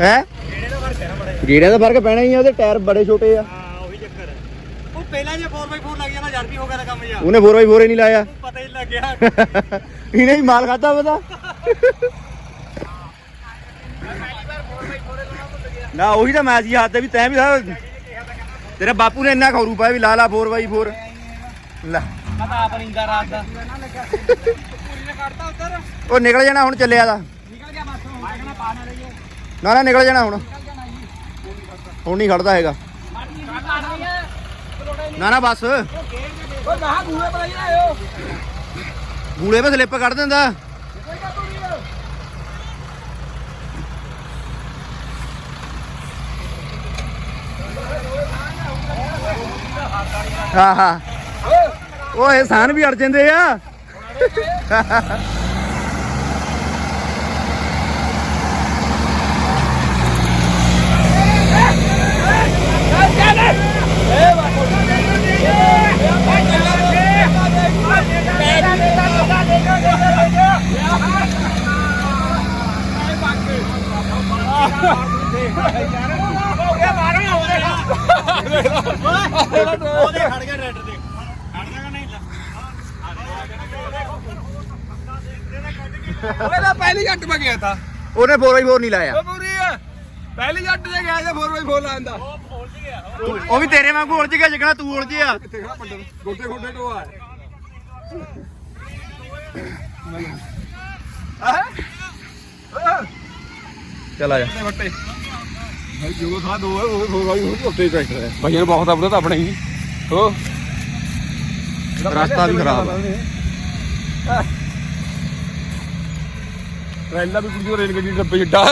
ਹੈ? ਕਿਹੜੇ ਦਾ ਫ਼ਰਕ ਹੈ ਬੜਾ ਗੇੜਿਆਂ ਦਾ ਫ਼ਰਕ ਪੈਣਾ ਹੀ ਆ ਉਹਦੇ ਟਾਇਰ ਬੜੇ ਛੋਟੇ ਆ। ਹਾਂ ਉਹੀ ਚੱਕਰ ਹੈ। ਉਹ ਪਹਿਲਾਂ ਜੇ 4x4 ਲੱਗ ਜਾਣਾ ਜਦ ਵੀ ਹੋ ਗਿਆ ਤਾਂ ਕੰਮ ਜਾ ਉਹਨੇ 4x4 ਹੀ ਨਹੀਂ ਲਾਇਆ। ਪਤਾ ਹੀ ਲੱਗ ਗਿਆ। ਇਹਨੇ ਹੀ ਮਾਲ ਖਾਦਾ ਪਤਾ ਨਾ ਉਹੀ ਤਾਂ ਮੈਚ ਹੀ ਹੱਥ ਤੇ ਵੀ ਤੈਂ ਵੀ ਸਾਰਾ- ਤੇਰੇ ਬਾਪੂ ਨੇ ਇੰਨਾ ਖੌਰੂ ਪਾਇਆ ਵੀ ਲਾ ਲਾ 4x4 ਲੈ। ਪਤਾ ਆਪ ਨਹੀਂ ਦਾ ਰਾਤ ਦਾ। ਪੂਰੀ ਨੇ ਕੱਢਤਾ ਉੱਧਰ ਉਹ ਨਿਕਲ ਜਾਣਾ ਹੁਣ ਚੱਲਿਆ ਦਾ। ਨਿਕਲ ਗਿਆ ਬਸ ਮੈਂ ਕਹਿੰਦਾ ਪਾ ਨਾ ਲਈਏ। ਨਾ ਨਾ, ਨਿਕਲ ਜਾਣਾ ਹੁਣ। ਹੁਣ ਨਹੀਂ ਖੜਦਾ ਹੈਗਾ। ਨਾ ਨਾ, ਬਸ। ਓਏ ਗਾਹ ਗੂਏ ਪਤਾ ਨਹੀਂ ਆਇਓ ਗੂਲੇ 'ਤੇ ਸਲਿੱਪ ਕੱਢ ਦਿੰਦਾ। ਹਾਂ ਹਾਂ ਉਹ ਇਹ ਸਾਨ ਵੀ ਅੜ ਜਾਂਦੇ ਆ ਉਹਦੇ ਖੜ ਗਿਆ ਟਰੈਕਟਰ ਤੇ ਖੜਦਾ ਕਿ ਨਹੀਂ ਓਏ ਤਾਂ ਪਹਿਲੀ ਜੱਟ ਮੈਂ ਗਿਆ ਤਾਂ ਉਹਨੇ 4x4 ਨਹੀਂ ਲਾਇਆ। ਉਹ ਪੂਰੀ ਆ। ਪਹਿਲੀ ਜੱਟ ਤੇ ਗਿਆ ਤੇ 4x4 ਲਾਉਂਦਾ ਉਹ ਵੀ ਤੇਰੇ ਵਾਂਗੂ ਉਲਝ ਗਿਆ ਜਿਕਣਾ ਤੂੰ ਉਲਝਿਆ ਕਿੱਥੇ ਖੜਾ ਪੰਡਰ ਗੋਡੇ ਗੋਡੇ ਟੋਆ ਚੱਲ ਆ ਜਾ। ਵੱਟੇ? ਭਾਈ ਜੋ ਥਾ ਦੋ ਹੈ ਉਹ ਹੋ ਗਈ ਉਹ ਉੱਤੇ ਟਰੈਕਟਰ ਹੈ ਭਾਈਆਂ ਨੂੰ ਬਹੁਤ ਆਪਣਾ ਤਾਂ ਆਪਣਾ ਹੀ। ਹੋ। ਰਸਤਾ ਵੀ ਖਰਾਬ ਆ। ਰੈਲਾ ਵੀ ਕੁੜੀ ਰੇਲ ਗੱਡੀ ਡੱਬੇ ਜਿੱਡਾ।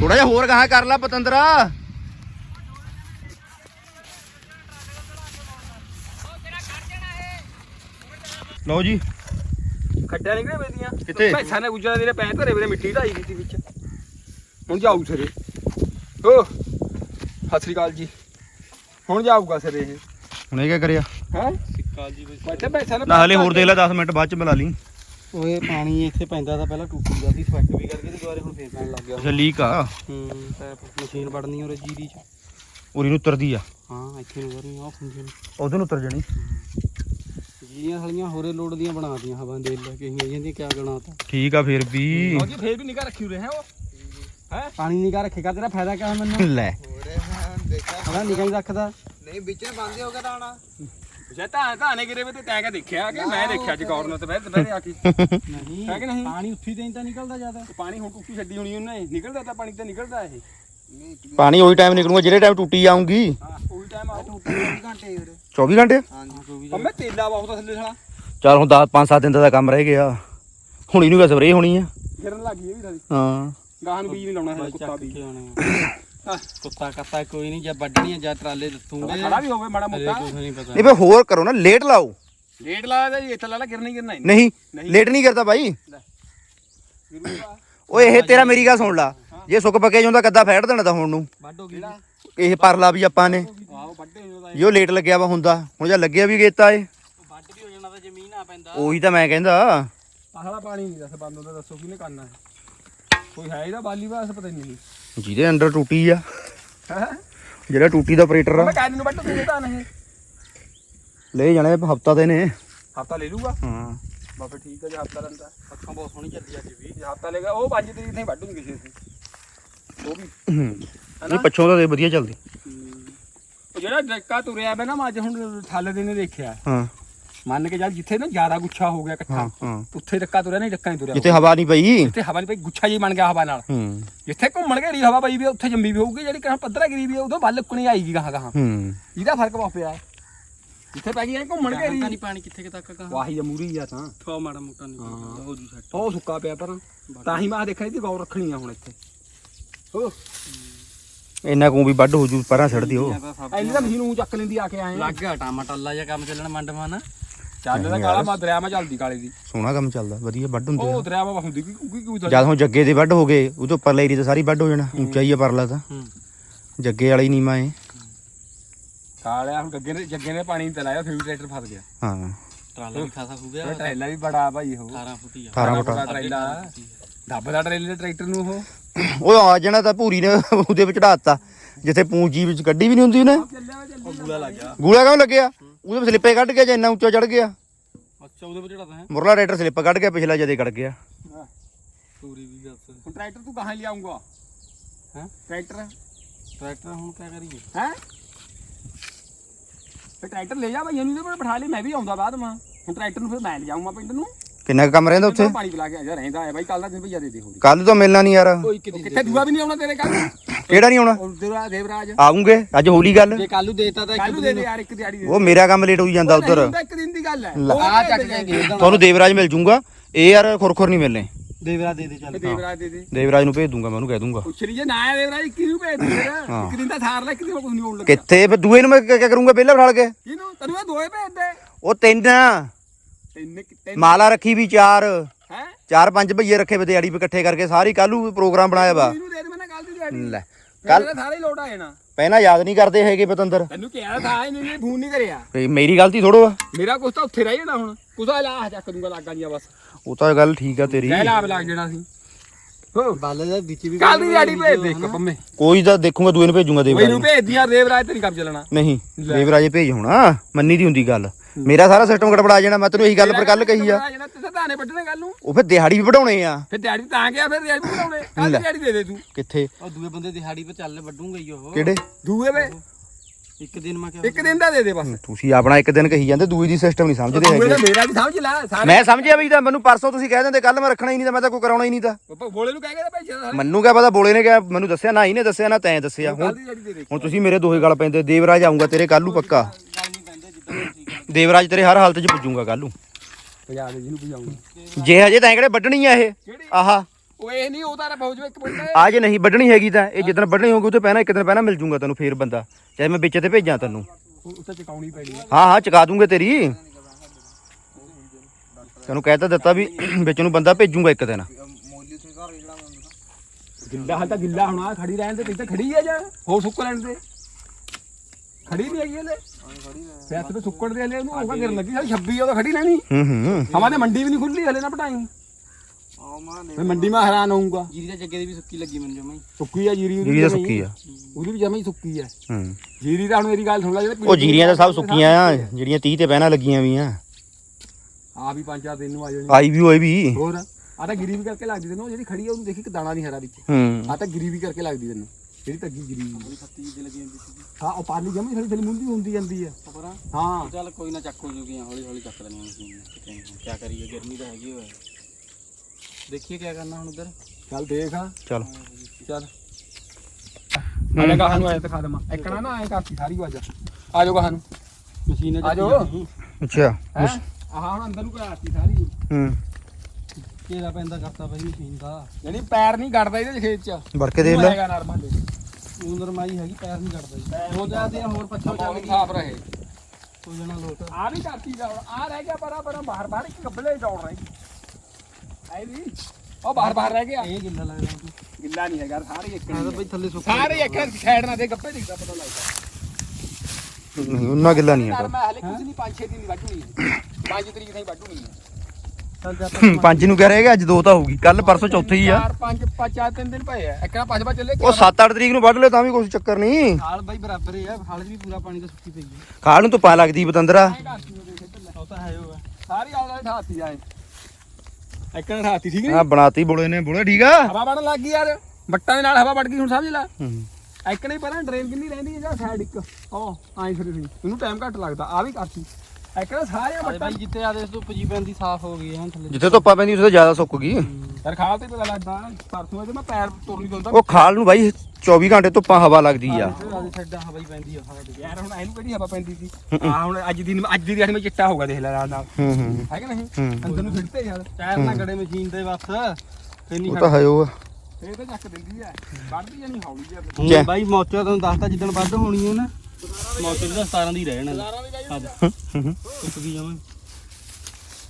ਥੋੜਾ ਜਿਹਾ ਹੋਰ ਗਾਹਾਂ ਕਰ ਲੈ ਪਤੰਦਰਾ। ਲਓ ਜੀ। ਖੱਡਿਆ ਨਿਕਲੇ ਮੇਰੀਆਂ ਕਿੱਥੇ? ਪੈਸਾ ਨੇ ਗੁਜਰਾ ਦੇ ਪੈਰ ਧਰੇ ਵੇਲੇ ਮਿੱਟੀ ਢਾਈ ਕੀਤੀ ਵਿੱਚ। ਹੁਣ ਜਾਊ ਸਰੇ। ਹੋ ਸਤਿ ਸ੍ਰੀ ਅਕਾਲ ਜੀ। ਹੁਣ ਜਾਊਗਾ ਸਰੇ ਇਹ। ਹੁਣ ਇਹ ਕੀ ਕਰਿਆ? ਹੈ? ਸਿੱਕਾਲ ਜੀ ਬੈਠੇ ਪੈਸਾ ਨੇ ਨਾ ਹਲੇ ਹੋਰ ਦੇਖ ਲੈ 10 ਮਿੰਟ ਬਾਅਦ ਚ ਬੁਲਾ ਲਈ। ਓਏ ਪਾਣੀ ਇੱਥੇ ਪੈਂਦਾ ਤਾਂ ਪਹਿਲਾਂ ਟੂਟੀ ਦਾ ਸੀ ਸਵੈਟ ਵੀ ਕਰਕੇ ਤੇ ਦੁਬਾਰੇ ਹੁਣ ਫੇਰ ਪੈਣ ਲੱਗ ਗਿਆ ਅੱਛਾ ਲੀਕ ਆ? ਹੂੰ ਪੈਪ ਮਸ਼ੀਨ ਵੜਨੀ ਉਹ ਜੀਰੀ ਚ। ਉਰੀ ਨੂੰ ਉਤਰਦੀ ਆ? ਹਾਂ ਇੱਥੇ ਨੂੰ ਵਰਨੀ ਆ ਫੰਕਸ਼ਨ ਉਧਰ ਨੂੰ ਉਤਰ ਜਾਣੀ? ਜੀਰੀਆਂ ਸਾਲੀਆਂ ਹੋਰੇ ਲੋਡ ਦੀਆਂ ਬਣਾਤੀਆਂ ਹਵਾ ਦੇ ਲੈ ਕੇ ਅਸੀਂ ਜਾਂਦੀਆਂ ਕਿਆ ਗਣਾਤਾ ਠੀਕ ਆ ਫਿਰ ਵੀ। ਉਹ ਜੀ ਫੇਰ ਵੀ ਨਿਗਾ ਰੱਖੀ ਉਰੇ ਹੈ ਉਹ? ਹੈ? ਪਾਣੀ ਨਿਕਾ ਰੱਖੇਗਾ ਤੇਰਾ ਫਾਇਦਾ ਕਿਆ ਮੈਨੂੰ? ਲੈ। ਨਿਕਾ ਹੀ ਰੱਖਦਾ ਜੇ ਤਾਂ ਧਾਨੇ ਗਿਰੇ ਵੇ ਤੇ ਤੈਂ ਕਿਆ ਦੇਖਿਆ ਕਿ ਮੈਂ ਦੇਖਿਆ ਅੱਜ ਕਾਰਨਰ ਤੇ ਬਹਿ ਬਹਿ ਆ ਕੇ। ਨਹੀਂ ਹੈ ਕਿ ਨਹੀਂ? ਪਾਣੀ ਉੱਥੀ ਦੇਂ ਤਾਂ ਨਿਕਲਦਾ ਜ਼ਿਆਦਾ। ਪਾਣੀ ਹੁਣ ਟੁੱਟੀ ਛੱਡੀ ਹੋਣੀ ਉਹਨੇ। ਨਿਕਲਦਾ ਤਾਂ ਪਾਣੀ ਤਾਂ ਨਿਕਲਦਾ ਇਹ। ਪਾਣੀ ਉਹੀ ਟਾਈਮ ਨਿਕਲੂਗਾ ਜਿਹੜੇ ਟਾਈਮ ਟੁੱਟੀ ਆਉਂਗੀ ਹਾਂ ਉਹੀ ਟਾਈਮ ਆਉ ਘੰਟੇ ਵੀਰੇ 24 ਘੰਟੇ? ਹਾਂ 24 ਉਹ ਮੈਂ ਤੇਲਾ ਬਹੁਤ ਥੱਲੇ ਸਾਲਾ। ਚਲ ਹੁਣ 10 5-7 ਦਿਨ ਦਾ ਕੰਮ ਰਹਿ ਗਿਆ। ਹੁਣ ਇਹਨੂੰ ਕਿਆ ਸਪਰੇਅ ਹੋਣੀ ਆ? ਗਿਰਨ ਲੱਗ ਗਈ ਇਹ ਵੀ ਸਾਡੀ ਹਾਂ। ਗਾਹਾਂ ਨੂੰ ਬੀਜ ਨਹੀਂ ਲਾਉਣਾ ਹੈ ਕੁੱਤਾ ਚੱਕ ਬੀਜ। ਕੇ ਆਉਣੇ। ਆ ਕੁੱਤਾ ਕੱਤਾ ਕੋਈ ਨਹੀਂ ਜਾਂ ਵੱਢਣੀ ਆ ਜਾਂ ਟਰਾਲੇ ਦੱਸੂਗੇ। ਖੜਾ ਵੀ ਹੋਵੇ ਮਾੜਾ ਮੋਟਾ। ਕੁਝ ਨਹੀਂ ਪਤਾ। ਨਹੀਂ ਫੇ ਹੋਰ ਕਰੋ ਨਾ ਲੇਟ ਲਾਓ। ਲੇਟ ਲਾਇਆ ਜੀ ਇੱਥੇ ਲਾ ਲਾ ਗਿਰਨੀ ਗਿਰਨਾ ਹੀ। ਨਹੀਂ ਨਹੀਂ। ਲੇਟ ਨਹੀਂ ਕਰਦਾ ਬਾਈ। ਗਿਰੂਗਾ। ਓਏ ਇਹ ਤੇਰਾ ਮੇਰੀ ਗੱਲ ਸੁਣ ਲਾ। ਜੇ ਸੁੱਕ ਪੱਕੇ ਜਾਂਦਾ ਕੱਦਾ ਫੈੜ ਦੇਣਾ ਤਾਂ ਹੁਣ ਨੂੰ। ਵੱਢ ਹੋ ਗਈ ਇਹ ਪਰ ਲਾ ਵੀ ਆਪਾਂ ਨੇ। ਆਹੋ ਜਾਂਦਾ ਜੋ ਲੇਟ ਲੱਗਿਆ ਵਾ ਹੁੰਦਾ। ਹੁਣ ਜੇ ਲੱਗਿਆ ਵੀ ਗੇਤਾ ਏ ਵੱਢ ਵੀ ਹੋ ਜਾਣਾ ਤਾਂ ਜ਼ਮੀਨ ਆ ਪੈਂਦਾ। ਉਹੀ ਤਾਂ ਮੈਂ ਕਹਿੰਦਾ। ਪਾਣੀ ਨਹੀਂ ਦੱਸ ਬੰਦ ਹੁੰਦਾ ਦੱਸੋ ਕਿਹਨੇ ਕਰਨਾ। ਕੋਈ ਹੈ ਇਹਦਾ ਬਾਲੀ ਬਾਸ ਪਤਾ ਨਹੀਂ। ਜਿਹਦੇ ਅੰਡਰ ਟੂਟੀ ਆ। ਹੈ? ਜਿਹੜਾ ਟੂਟੀ ਦਾ ਆਪਰੇਟਰ ਆ। ਮੈਂ ਕਾਇਨ ਨੂੰ ਤੂੰ ਤਾਂ ਨਹੀਂ। ਲੈ ਜਾਣਾ ਹਫਤਾ ਤੇ ਨੇ। ਹਫਤਾ ਲੈ ਲੂਗਾ ਹਾਂ। ਬਾਬਾ ਠੀਕ ਹੈ ਜੇ ਹਫਤਾ ਰਹਿੰਦਾ। ਅੱਖਾਂ ਬਹੁਤ ਸੋਹਣੀ ਚੱਲੀ ਅੱਜ ਵੀ। ਜੇ ਹਫਤਾ ਲੇਗਾ ਉਹ ਪੰਜ ਤਰੀਕ ਨਹੀਂ ਵੱਢੂ ਕਿਸੇ ਸੇ ਉਹ ਵੀ। ਨਹੀਂ ਪੱਛੋਂ ਤਾਂ ਦੇ ਵਧੀਆ ਚੱਲਦੀ। ਉਹ ਜਿਹੜਾ ਡੱਕਾ ਤੁਰਿਆ ਮੈਂ ਨਾ ਮੈਂ ਅੱਜ ਹੁਣ ਥੱਲੇ ਦੇ ਨੇ ਦੇਖਿਆ। ਹਾਂ। ਮੰਨ ਕੇ ਚੱਲ ਜਿੱਥੇ ਨਾ ਜ਼ਿਆਦਾ ਗੁੱਛਾ ਹੋ ਗਿਆ ਇਕੱਠਾ ਉੱਥੇ ਡੱਕਾ ਤੁਰਿਆ ਨਹੀਂ ਡੱਕਾ ਨਹੀਂ ਤੁਰਿਆ। ਜਿੱਥੇ ਹਵਾ ਨਹੀਂ ਪਈ। ਜਿੱਥੇ ਹਵਾ ਨਹੀਂ ਪਈ ਗੁੱਛਾ ਜੀ ਬਣ ਗਿਆ ਹਵਾ ਨਾਲ। ਹੂੰ। ਜਿੱਥੇ ਘੁੰਮਣ ਘੇਰੀ ਹਵਾ ਪਈ ਵੀ ਆ, ਉੱਥੇ ਜੰਮੀ ਵੀ ਹੋਊਗੀ ਜਿਹੜੀ ਕਹਾਂ ਪੱਧਰਾ ਗਰੀ ਵੀ ਆ, ਉਦੋਂ ਵੱਲ ਕੁਣੀ ਆਏਗੀ ਗਾਹਾਂ ਗਾਹਾਂ। ਹੂੰ। ਇਹਦਾ ਫ਼ਰਕ ਬਹੁਤ ਪਿਆ। ਹੈ। ਜਿੱਥੇ ਪੈ ਗਈ ਐ ਘੁੰਮਣ ਘੇਰੀ। ਤਾਂ ਨਹੀਂ ਪਾਣੀ ਕਿੱਥੇ ਕਿ ਤੱਕ ਕਹਾਂ ਵਾਹੀ ਜਮੂਰੀ ਆ ਤਾਂ। ਥੋ ਮਾੜਾ ਮੋਟਾ ਨਹੀਂ ਹੋ। ਜੂ ਸੈੱਟ। ਉਹ ਸੁੱਕਾ ਪਿਆ ਪਰ। ਤਾਂ ਹੀ ਮੈਂ ਆਹ ਦੇਖਿਆ ਇਹਦੀ ਗੌਰ ਰੱਖਣੀ ਆ ਹੁਣ ਇੱਥੇ। ਹੋ। ਇੰਨਾ ਕੋ ਵੀ ਵੱਢ ਹੋ ਜੂ ਪਰਾਂ ਛੱਡ ਦਿਓ ਐਨੀ ਤਾਂ ਮਸ਼ੀਨ ਨੂੰ ਚੱਕ ਲੈਂਦੀ ਆ ਕੇ ਆਏ। ਲੱਗ ਗਿਆ ਟਮਾਟਰ ਜਾਂ ਕੰਮ ਚੱਲਣ ਮੰਡਵਾ ਨਾ ਚੱਲ ਇਹਦਾ ਕਾਲਾ ਮਾ ਦਰਿਆ ਮਾ ਚੱਲਦੀ ਕਾਲੇ ਦੀ। ਸੋਹਣਾ ਕੰਮ ਚੱਲਦਾ ਵਧੀਆ ਵੱਢ ਹੁੰਦੀ ਉਹ ਆ। ਦਰਿਆ ਮਾ ਹੁੰਦੀ ਕੀ ਕੀ ਕੀ ਜਦ ਹੁਣ ਜੱਗੇ ਦੇ ਵੱਢ ਹੋ ਗਏ ਉਹ ਤੋਂ ਉੱਪਰਲਾ ਏਰੀਆ ਤਾਂ ਸਾਰੀ ਵੱਢ ਹੋ ਜਾਣਾ ਉੱਚਾ ਹੀ ਆ ਪਰਲਾ ਤਾਂ। ਜੱਗੇ ਵਾਲੀ ਨੀਮਾ ਏ। ਕਾਲਿਆ ਹੁਣ ਗੱਗੇ ਨੇ ਜੱਗੇ ਨੇ ਪਾਣੀ ਤੇ ਲਾਇਆ ਫਿਰ ਟਰੈਕਟਰ ਫਸ ਗਿਆ। ਹਾਂ। ਟਰਾਲਾ ਵੀ ਖਾਸਾ ਹੋ ਗਿਆ ਟਰੇਲਾ ਵੀ ਬੜਾ ਭਾਈ ਉਹ। 18 ਫੁੱਟੀ ਆ। 18 ਫੁੱਟ ਦਾ ਟਰੇਲਾ। ਦੱਬ ਦਾ ਟਰੇਲੇ ਟਰੈਕਟਰ ਨੂੰ ਉਹ। ਉਹ ਆ ਜਾਣਾ ਤਾਂ ਭੂਰੀ ਨੇ ਉਹਦੇ ਵਿੱਚ ਢਾਤਾ ਜਿੱਥੇ ਪੂੰਜੀ ਵਿੱਚ ਕੱਢੀ ਵੀ ਨਹੀਂ ਹੁੰਦੀ ਉਹਨੇ। ਗੂਲਾ ਲੱਗ ਗਿਆ। ਗੂਲਾ ਕਿਉਂ ਲੱਗਿਆ? ਉਹਦੇ ਵਿੱਚ ਸਲਿੱਪੇ ਕੱਢ ਗਿਆ ਜੇ ਇੰਨਾ ਉੱਚਾ ਚੜ ਗਿਆ? ਅੱਛਾ ਉਹਦੇ ਵਿੱਚ ਚੜਾਤਾ ਹੈ। ਮੁਰਲਾ ਰਾਈਡਰ ਸਲਿੱਪ ਕੱਢ ਗਿਆ ਪਿਛਲਾ ਜਦੇ ਕੱਢ ਗਿਆ। ਪੂਰੀ ਵੀ ਦੱਸ ਹੁਣ ਟਰੈਕਟਰ ਤੂੰ ਕਹਾਂ ਲਿਆਉਂਗਾ ਹੈ? ਟਰੈਕਟਰ? ਟਰੈਕਟਰ ਹੁਣ ਕੀ ਕਰੀਏ? ਹੈ? ਫਿਰ ਟਰੈਕਟਰ ਲੈ ਜਾ ਭਈਆ ਨੂੰ ਇਹਦੇ ਕੋਲ ਬਿਠਾ ਲਈ ਮੈਂ ਵੀ ਆਉਂਦਾ ਬਾਅਦ ਮਾਂ। ਹੁਣ ਟਰੈਕਟਰ ਨੂੰ ਫਿਰ ਮੈਂ ਲਿਜਾਉਂਗਾ ਪਿੰਡ ਨੂੰ। ਕਿੰਨਾ ਕੁ ਕੰਮ ਰਹਿੰਦਾ ਉੱਥੇ? ਪਾਣੀ ਪਿਲਾ ਕੇ ਆ ਜਾ ਰਹਿੰਦਾ ਹੈ ਬਾਈ ਕੱਲ ਦਾ ਦਿਨ ਭਈਆ ਦੇ ਦੇ ਹੋਲੀ ਕੱਲ ਤੋਂ ਮਿਲਣਾ ਨਹੀਂ ਯਾਰ। ਕੋਈ ਕਿੱਥੇ ਦੂਆ ਵੀ ਨਹੀਂ ਆਉਣਾ ਤੇਰੇ ਕੱਲ ਕਿਹੜਾ ਨਹੀਂ ਆਉਣਾ? ਉਹ ਤੇਰਾ ਦੇਵਰਾਜ। ਆਉਂਗੇ ਅੱਜ ਹੋਲੀ ਗੱਲ। ਜੇ ਕੱਲੂ ਦੇਤਾ ਤਾਂ ਕੱਲ ਦੇ ਦੇ ਯਾਰ ਇੱਕ ਦਿਹਾੜੀ ਦੇ। ਉਹ ਮੇਰਾ ਕੰਮ ਲੇਟ ਹੋਈ ਜਾਂਦਾ ਉਧਰ। ਇੱਕ ਦਿਨ ਦੀ ਗੱਲ ਹੈ। ਆ ਚੱਕ ਜਾਏਗੇ ਤੁਹਾਨੂੰ ਦੇਵਰਾਜ ਮਿਲ ਜੂਗਾ। ਇਹ ਯਾਰ ਖੁਰਖੁਰ ਨਹੀਂ ਮਿਲਨੇ। ਦੇਵਰਾ ਦੇ ਦੇ ਚੱਲ ਦੇਵਰਾਜ ਦੇ ਦੇ। ਦੇਵਰਾਜ ਨੂੰ ਭੇਜ ਦੂੰਗਾ ਮੈਂ ਉਹਨੂੰ ਕਹਿ ਦੂੰਗਾ। ਪੁੱਛ ਲਈ ਜੇ ਨਾ ਆਇਆ ਦੇਵਰਾਜ ਕਿਹਨੂੰ ਭੇਜ ਦੇ ਇੱਕ ਦਿਨ ਤਾਂ ਥਾਰ ਲੈ ਇੱਕ ਦਿਨ ਕੁਝ ਨਹੀਂ ਹੋਣ ਲੱਗਾ। ਕਿੱਥੇ? ਫਿਰ ਦੂਏ ਨੂੰ ਮੈਂ ਕੀ ਕਰੂੰਗਾ ਪਹਿਲਾਂ ਬਿਠਾਲ ਕੇ? ਕਿਹਨੂੰ? ਤੈਨੂੰ ਇਹ ਦੋਏ ਭੇਜ ਦੇ। ਉਹ ਤਿੰਨ ਤਿੰਨ ਮਾਲਾ ਰੱਖੀ ਵੀ ਚਾਰ। ਹੈ? ਚਾਰ ਪੰਜ ਭਈਏ ਰੱਖੇ ਵੇ ਦਿਹਾੜੀ ਵੀ ਇਕੱਠੇ ਕਰਕੇ ਸਾਰੀ ਕੱਲੂ ਪ੍ਰੋਗਰਾਮ ਬਣਾਇਆ ਵਾ। ਇਹਨੂੰ ਦੇ ਦੇ ਮੈਂ ਕੱਲ ਦੀ ਦਿਹਾੜੀ। ਲੈ। ਕੱਲ ਸਾਰੇ ਲੋਟ ਆ ਜਾਣਾ। ਪਹਿਲਾਂ ਯਾਦ ਨਹੀਂ ਕਰਦੇ ਹੈਗੇ ਪਤੰਦਰ। ਤੈਨੂੰ ਕਿਹਾ ਥਾ ਇਹਨੇ ਫੋਨ ਨਹੀਂ ਕਰਿਆ। ਵੀ ਮੇਰੀ ਗਲਤੀ ਥੋੜੋ ਆ। ਮੇਰਾ ਕੁਛ ਤਾਂ ਉੱਥੇ ਰਹਿ ਜਾਣਾ ਹੁਣ। ਕੁਸਾ ਲਾ ਚੱਕ ਦੂੰਗਾ ਲਾਗਾ ਜੀਆਂ ਬਸ। ਉਹ ਤਾਂ ਗੱਲ ਠੀਕ ਆ ਤੇਰੀ। ਲੈ ਲਾਭ ਲੱਗ ਜਾਣਾ ਸੀ। ਹੋ। ਬਾਲੇ ਦੇ ਵਿੱਚ ਵੀ ਕੱਲ ਦੀ ਦਿਹਾੜੀ ਭੇਜ ਦੇ ਇੱਕ ਪੰਮੇ। ਕੋਈ ਤਾਂ ਦੇਖੂਗਾ ਦੂਏ ਨੂੰ ਭੇਜੂਗਾ ਦੇਵਰਾਜ ਨੂੰ ਨੂੰ। ਭੇਜ ਦੀਆਂ ਦੇਵਰਾਜ ਤੇਰੀ ਕਬ ਚੱਲਣਾ। ਨਹੀਂ ਦੇਵਰਾਜ ਭੇਜ ਹੋਣਾ ਮੰਨੀ ਦੀ ਹੁੰਦੀ ਗੱਲ। ਮੇਰਾ ਸਾਰਾ ਸਿਸਟਮ ਗੜਬੜਾ ਜਾਣਾ ਮੈਂ ਤੈਨੂੰ ਇਹੀ ਗੱਲ ਪਰ ਕੱਲ ਕਹੀ ਆ। ਜਣਾ ਤੇ ਧਾਨੇ ਵੱਢਣੇ ਕੱਲ ਨੂੰ। ਉਹ ਫਿਰ ਦਿਹਾੜੀ ਵੀ ਵਧਾਉਣੇ ਆ। ਫਿਰ ਦਿਹਾੜੀ ਤਾਂ ਗਿਆ ਫਿਰ ਦਿਹਾੜੀ ਵੀ ਬਣਾਉਣੇ ਕੱਲ ਦਿਹਾੜੀ ਦੇ ਦੇ ਤੂੰ। ਕਿੱਥੇ? ਉਹ ਦੂਏ ਬੰਦੇ ਦਿਹਾੜੀ ਤੇ ਚੱਲ ਵੱਡੂਗਾ ਹੀ ਉਹ। ਕਿਹੜੇ? ਦੂਏ ਵੇ। ਇੱਕ ਦਿਨ ਮੈਂ ਕਿਹਾ ਇੱਕ ਦਿਨ ਦਾ ਦੇ ਦੇ ਬਸ। ਤੁਸੀਂ ਆਪਣਾ ਇੱਕ ਦਿਨ ਕਹੀ ਜਾਂਦੇ ਦੂਏ ਦੀ ਸਿਸਟਮ ਨਹੀਂ ਸਮਝਦੇ ਹੈਗੇ। ਮੇਰਾ ਵੀ ਸਮਝ ਲੈ ਮੈਂ ਸਮਝਿਆ ਵੀ ਤਾਂ ਮੈਨੂੰ ਪਰਸੋਂ ਤੁਸੀਂ ਕਹਿ ਦਿੰਦੇ ਕੱਲ ਮੈਂ ਰੱਖਣਾ ਹੀ ਨਹੀਂ ਤਾਂ ਮੈਂ ਤਾਂ ਕੋਈ ਕਰਾਉਣਾ ਹੀ ਨਹੀਂ ਤਾਂ। ਬੋਲੇ ਨੂੰ ਕਹਿ ਕੇ ਭਾਈ ਸਾਰੇ। ਮੈਨੂੰ ਕਿਆ ਪਤਾ ਬੋਲੇ ਨੇ ਕਿਹਾ ਮੈਨੂੰ ਦੱਸਿਆ ਨਾ ਇਹਨੇ ਦੱਸਿਆ ਨਾ ਤੈਂ ਦੱਸਿਆ। ਹੁਣ ਤੁਸੀਂ ਮੇਰੇ ਦੋਹੇ ਗੱਲ ਪੈਂਦੇ ਦੇਵਰਾਜ ਆਉਂਗਾ ਤੇਰੇ ਕੱਲੂ ਪੱਕਾ। ਦੇਵਰਾਜ ਤੇਰੇ ਹਰ ਹਾਲਤ 'ਚ ਪੁੱਜੂਗਾ ਕੱਲੂ ਪੰਜਾਬ ਦੇ ਜਿਹਨੂੰ ਭਜਾਉਂਗਾ ਜੇ ਹਜੇ ਤਾਂ ਕਿਹੜੇ ਵੱਢਣੀ ਆ ਇਹ। ਕਿਹੜੀ? ਆਹਾ। ਉਹ ਇਹ ਨਹੀਂ ਉਹ ਤਾਂ ਫੌਜ ਵਿੱਚ ਇੱਕ ਬੰਦਾ ਆ ਜੇ ਨਹੀਂ ਵੱਢਣੀ ਹੈਗੀ ਤਾਂ ਇਹ ਜਿੱਦਣ ਵੱਢਣੀ ਹੋਊਗੀ ਉਹ ਤੇ ਪਹਿਲਾਂ ਇੱਕ ਦਿਨ ਪਹਿਲਾਂ ਮਿਲ ਜੂਗਾ ਤੈਨੂੰ ਫੇਰ ਬੰਦਾ। ਚਾਹੇ ਮੈਂ ਵਿੱਚ ਤੇ ਭੇਜਾਂ ਤੈਨੂੰ। ਉਹ ਤਾਂ ਚਕਾਉਣੀ ਪੈਣੀ ਹੈ। ਹਾਂ ਹਾਂ ਚਕਾ ਦੂੰਗੇ ਤੇਰੀ। ਤੈਨੂੰ ਕਹਿ ਤਾਂ ਦਿੱਤਾ ਵੀ ਵਿੱਚ ਨੂੰ ਬੰਦਾ ਭੇਜੂਗਾ ਇੱਕ ਦਿਨ। ਗਿੱਲਾ ਹਾਲ ਤਾਂ ਗਿੱਲਾ ਹੋਣਾ ਖੜੀ ਰਹਿਣ ਦੇ ਤੇ ਖੜੀ ਹੈ ਜਾਂ। ਹੋਰ ਸੁੱਕ ਲੈਣ ਦੇ। ਖੜੀ ਨਹੀਂ ਹੈਗੀ ਇਹਦੇ ਪੈਸੇ ਤੇ ਦੇ ਹਲੇ ਉਹਨੂੰ ਆਉਗਾ ਗਿਰਨ ਲੱਗੀ ਸਾਲੀ 26 ਉਹ ਤਾਂ ਖੜੀ ਰਹਿਣੀ। ਹੂੰ ਹੂੰ ਹਵਾ ਨੇ ਮੰਡੀ ਵੀ ਨਹੀਂ ਖੁੱਲੀ ਹਲੇ ਨਾ ਪਟਾਈ। ਆਹ ਮਾਂ ਨੇ ਮੈਂ ਮੰਡੀ ਮੈਂ ਹੈਰਾਨ ਹੋਊਂਗਾ। ਜੀਰੀ ਦੇ ਜੱਗੇ ਦੀ ਵੀ ਸੁੱਕੀ ਲੱਗੀ ਮੈਨੂੰ ਜਮਾਈ ਸੁੱਕੀ ਆ ਜੀਰੀ ਉਹਦੀ ਜੀਰੀ ਤਾਂ ਜਮਾਂ ਹੀ। ਸੁੱਕੀ ਆ। ਉਹਦੀ ਵੀ ਜਮਾ ਹੀ ਸੁੱਕੀ ਹੈ ਹੂੰ। ਜੀਰੀ ਦਾ ਹੁਣ ਮੇਰੀ ਗੱਲ ਸੁਣ ਲੈ ਜਿਹੜੇ ਉਹ ਜੀਰੀਆਂ ਤਾਂ ਸਭ ਸੁੱਕੀਆਂ ਆ ਜਿਹੜੀਆਂ 30 ਤੇ ਪਹਿਲਾਂ ਲੱਗੀਆਂ ਵੀ ਆ। ਆ ਵੀ ਪੰਜ ਚਾਰ ਦਿਨ ਨੂੰ ਆ ਜਾਣੀ ਆਈ ਵੀ ਹੋਏ ਵੀ। ਹੋਰ ਆ ਤਾਂ ਗਿਰੀ ਵੀ ਕਰਕੇ ਲੱਗਦੀ ਤੈਨੂੰ ਜਿਹੜੀ ਖੜੀ ਆ ਉਹਨੂੰ ਦੇਖੀ ਕਿ ਦਾਣਾ ਨਹੀਂ ਹਰਾ ਵਿੱਚ। ਹੂੰ। ਆ ਤਾਂ ਗਿਰੀ ਵੀ ਕਰਕੇ ਲੱਗਦੀ ਤੈਨੂੰ। ਜਿਹੜੀ ਤੱਗੀ ਗਿਰੀ ਸੱਤੀ ਦੀ ਲੱਗੀ ਹੁੰਦੀ ਸੀ ਹਾਂ ਉਹ ਪਾਲੀ ਜਮੀ ਥਲੀ ਥਲੀ ਮੁੰਦੀ ਹੁੰਦੀ ਜਾਂਦੀ ਹੈ। ਖਬਰਾਂ ਹਾਂ। ਚੱਲ ਕੋਈ ਨਾ ਚੱਕ ਹੋ ਜੂਗੀਆਂ ਹੌਲੀ ਹੌਲੀ ਚੱਕ ਦੇਣੀਆਂ ਮਸ਼ੀਨ ਕਿਤੇ ਕੀ ਕਰੀਏ ਗਰਮੀ ਤਾਂ ਹੈਗੀ ਹੋਏ ਦੇਖੀਏ ਕੀ ਕਰਨਾ ਹੁਣ ਉਧਰ। ਚੱਲ ਦੇਖ। ਆ ਚਲ। ਚੱਲ। ਆ ਜਾ ਗਾਹਾਂ ਨੂੰ ਐ ਦਿਖਾ ਦਮਾ ਇੱਕਣਾ ਨਾ ਐ ਕਰਤੀ ਸਾਰੀ ਵਾਜਾ ਆ ਜਾਓ ਗਾਹਾਂ ਨੂੰ। ਮਸ਼ੀਨ ਆ ਜਾਓ। ਅੱਛਾ। ਹੈ? ਆਹ ਹੁਣ ਅੰਦਰ ਨੂੰ ਕਰਾਤੀ ਸਾਰੀ। ਹੂੰ। ਕਿਹੜਾ ਪੈਂਦਾ ਕਰਤਾ ਬਈ ਮਸ਼ੀਨ ਦਾ। ਜਿਹੜੀ ਪੈਰ ਨਹੀਂ ਕੱਢਦਾ ਇਹਦੇ ਖੇਤ ਚ। ਵੜ ਕੇ ਦੇਖ ਲੈ। ਹੈਗਾ ਨਾਰਮਲ ਉਮਰ ਮਾਈ ਹੈਗੀ ਪੈਰ ਨਹੀਂ ਕੱਟਦਾ ਜੀ। ਹੋ ਜਾਂਦੇ ਆ ਹੋਰ ਪੱਛੋ ਚੱਲ ਬਹੁਤ ਸਾਫ਼ ਰਹੇ। ਹੋ ਜਾਣਾ ਲੋਟ। ਆ ਵੀ ਕਰਤੀ ਜਾ ਆ ਰਹਿ ਗਿਆ ਪਰਾ ਪਰਾ ਬਾਹਰ ਬਾਹਰ ਇੱਕ ਗੱਬਲੇ ਦੌੜ ਰਹੀ ਐ ਵੀ। ਉਹ ਬਾਹਰ ਬਾਹਰ ਰਹਿ ਗਿਆ। ਇਹ ਗਿੱਲਾ ਲੱਗਦਾ ਤੂੰ ਗਿੱਲਾ ਨਹੀਂ ਹੈਗਾ ਸਾਰੇ ਇੱਕ ਮੈਂ ਤਾਂ ਬਈ ਥੱਲੇ ਸੁੱਕ ਸਾਰੇ ਇੱਕ ਸਾਈਡ ਨਾਲ ਦੇ ਗੱਪੇ ਦਿਖਦਾ ਪਤਾ ਲੱਗਦਾ। ਨਹੀਂ ਉਹਨਾਂ ਗਿੱਲਾ ਨਹੀਂ ਯਾਰ ਹੈਗਾ। ਮੈਂ ਹਲੇ ਕੁਝ ਨਹੀਂ 5-6 ਦਿਨ ਦੀ ਵੱਢਣੀ ਹੈ। 5 ਤਰੀਕ ਤਾਈਂ ਵੱਢਣੀ ਹੈ। ਚੱਲ ਜਾ ਪੰਜ ਨੂੰ ਕਹਿ ਰਹੇਗਾ ਅੱਜ ਦੋ ਤਾਂ ਹੋਊਗੀ। ਕੱਲ ਪਰਸੋਂ ਚੌਥੇ ਹੀ ਆ। 4 5 5 4 3 ਦਿਨ ਪਏ ਆ। ਇੱਕ ਨਾ ਪੰਜ ਪੰਜ ਚੱਲੇ ਉਹ 7-8 ਤਰੀਕ ਨੂੰ ਵੱਢ ਲੈ ਤਾਂ ਵੀ ਕੋਈ ਚੱਕਰ ਨਹੀਂ। ਹਾਲ ਬਾਈ ਬਰਾਬਰ ਹੀ ਆ ਹਾਲ ਵੀ ਪੂਰਾ ਪਾਣੀ ਤਾਂ ਸੁੱਕੀ ਪਈ ਹੈ ਖਾਲ ਨੂੰ ਧੁੱਪਾਂ ਲੱਗਦੀ ਬਤੰਦਰਾ। ਉਹ ਤਾਂ ਹੈ ਆ ਸਾਰੀ ਆਲਾ ਠਾਤੀ ਆਏ ਇੱਕ ਨਾ ਠਾਤੀ ਠੀਕ ਆ ਨਹੀਂ ਬਣਾਤੀ ਬੋਲੇ ਨੇ ਬੋਲੇ ਠੀਕ ਆ? ਹਵਾ ਵੜਨ ਲੱਗ ਗਈ ਯਾਰ। ਬੱਟਾਂ ਦੇ ਨਾਲ ਹਵਾ ਵੜ ਗਈ ਹੁਣ ਸਮਝ ਲੈ। ਇੱਕ ਨਹੀਂ ਪਰਾਂ ਡਰੇਨ ਕਿੰਨੀ ਰਹਿੰਦੀ ਹੈ ਜਾਂ ਸਾਈਡ ਇੱਕ? ਉਹ ਆਈ ਫਿਰ ਇਹਨੂੰ ਟਾਈਮ ਘੱਟ ਲੱਗਦਾ ਆ ਵੀ ਕਰਤੀ। ਇੱਕ ਨਾ ਸਾਰੇ ਅਰੇ ਬੱਟਾਂ ਬਾਈ ਜਿੱਤੇ ਆਦੇ ਧੁੱਪ ਜੀ ਪੈਂਦੀ ਸਾਫ਼ ਹੋ ਗਈ ਹੈ ਥੱਲੇ। ਜਿੱਥੇ ਧੁੱਪਾਂ ਪੈਂਦੀ ਉੱਥੇ ਜ਼ਿਆਦਾ ਸੁੱਕ ਗਈ। ਯਾਰ ਖਾਲ ਤੇ ਲੱਗਦਾ ਪਰਸੋਂ ਇਹਦੇ ਮੈਂ ਪੈਰ ਤੁਰ ਨਹੀਂ ਦਿੰਦਾ ਉਹ ਖਾਲ ਨੂੰ ਬਾਈ 24 ਘੰਟੇ ਧੁੱਪਾਂ ਹਵਾ ਲੱਗਦੀ ਆ। ਆਦੇ ਛੱਡਾ ਹਵਾ ਹੀ ਪੈਂਦੀ ਆ ਹਵਾ ਯਾਰ ਹੁਣ ਇਹਨੂੰ ਕਿਹੜੀ ਹਵਾ ਪੈਂਦੀ ਸੀ? ਆ ਹੁਣ ਅੱਜ ਦੀ ਅੱਜ ਦੀ ਦਿਹਾੜੀ ਮੈਂ ਚਿੱਟਾ ਹੋਗਾ ਦੇਖ ਲੈ ਨਾਲ ਨਾਲ। ਹੂੰ ਹੂੰ। ਹੈ ਕਿ ਨਹੀਂ? ਹੂੰ। ਅੰਦਰ ਨੂੰ ਫਿਰਤੇ ਯਾਰ। ਟਾਇਰ ਨਾ ਗੜੇ ਮਸ਼ੀਨ ਤੇ ਬਸ ਇੰਨੀ ਉਹ ਤਾਂ ਹੈ ਉਹ। ਇਹ ਤਾਂ ਚੱਕ ਦਿੰਦੀ ਐ ਵੱਢਦੀ ਜਾਨੀ ਹੌਲੀ ਜਿਹਾ ਹੁਣ ਜੈ। ਬਾਈ ਮੌਚਾ ਤੁਹਾਨੂੰ ਦੱਸਤਾ ਜਿੱਦਣ ਵੱਧ ਹੋਣੀ ਹੈ ਨਾ। ਮੌਚੇ ਦਾ 17 ਦੀ ਰਹਿ ਜਾਣਾ ਅੱਜ ਧੁੱਪ ਦੀ ਜਾਵਾਂ।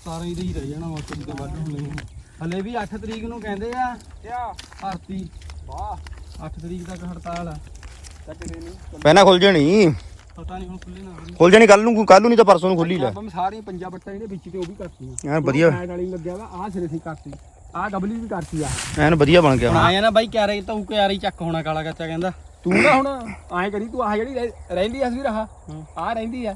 17 ਦੀ ਹੀ ਰਹਿ ਜਾਣਾ ਮੌਚੇ ਦੀ ਤਾਂ ਵੱਧ ਹੋਣੀ ਹਲੇ ਵੀ 8 ਤਰੀਕ ਨੂੰ ਕਹਿੰਦੇ ਆ ਕਿਆ? ਭਰਤੀ। ਵਾਹ। 8 ਤਰੀਕ ਤੱਕ ਹੜਤਾਲ ਆ। ਪਹਿਲਾਂ ਖੁੱਲ ਜਾਣੀ। ਪਤਾ ਨਹੀਂ ਹੁਣ ਖੁੱਲੇ ਨਾ ਖੁੱਲੇ ਖੁੱਲ ਜਾਣੀ ਕੱਲ ਨੂੰ ਕੱਲ ਨੂੰ ਨਹੀਂ ਤਾਂ ਪਰਸੋਂ ਨੂੰ ਖੁੱਲੀ ਲੈ। ਆਪਾਂ ਸਾਰੀਆਂ ਪੰਜਾਂ ਬੱਟਾਂ ਇਹਦੇ ਵਿੱਚ ਤੇ ਉਹ ਵੀ ਕਰਤੀਆਂ ਯਾਰ ਵਧੀਆ। ਸਾਈਡ ਵਾਲੀ ਲੱਗਿਆ ਵਾ ਆ ਸਿਰੇ ਸੀ ਕਰਤੀ। ਆ ਗਬਲੀ ਵੀ ਕਰਤੀ ਆ। ਐਨ ਵਧੀਆ ਬਣ ਗਿਆ। ਹੁਣ ਹੁਣ ਆਇਆ ਨਾ ਬਾਈ ਕਿਆਰੇ ਤਾਂ ਕਿਆਰੀ ਚੱਕ ਹੋਣਾ ਕਾਲਾ ਕੱਚਾ ਕਹਿੰਦਾ। ਤੂੰ ਨਾ ਹੁਣ ਐਂ ਕਰੀ ਤੂੰ ਆਹ ਜਿਹੜੀ ਰਹਿ- ਰਹਿੰਦੀ ਆ ਵੀ ਰਹਾ ਆ ਰਹਿੰਦੀ ਆ।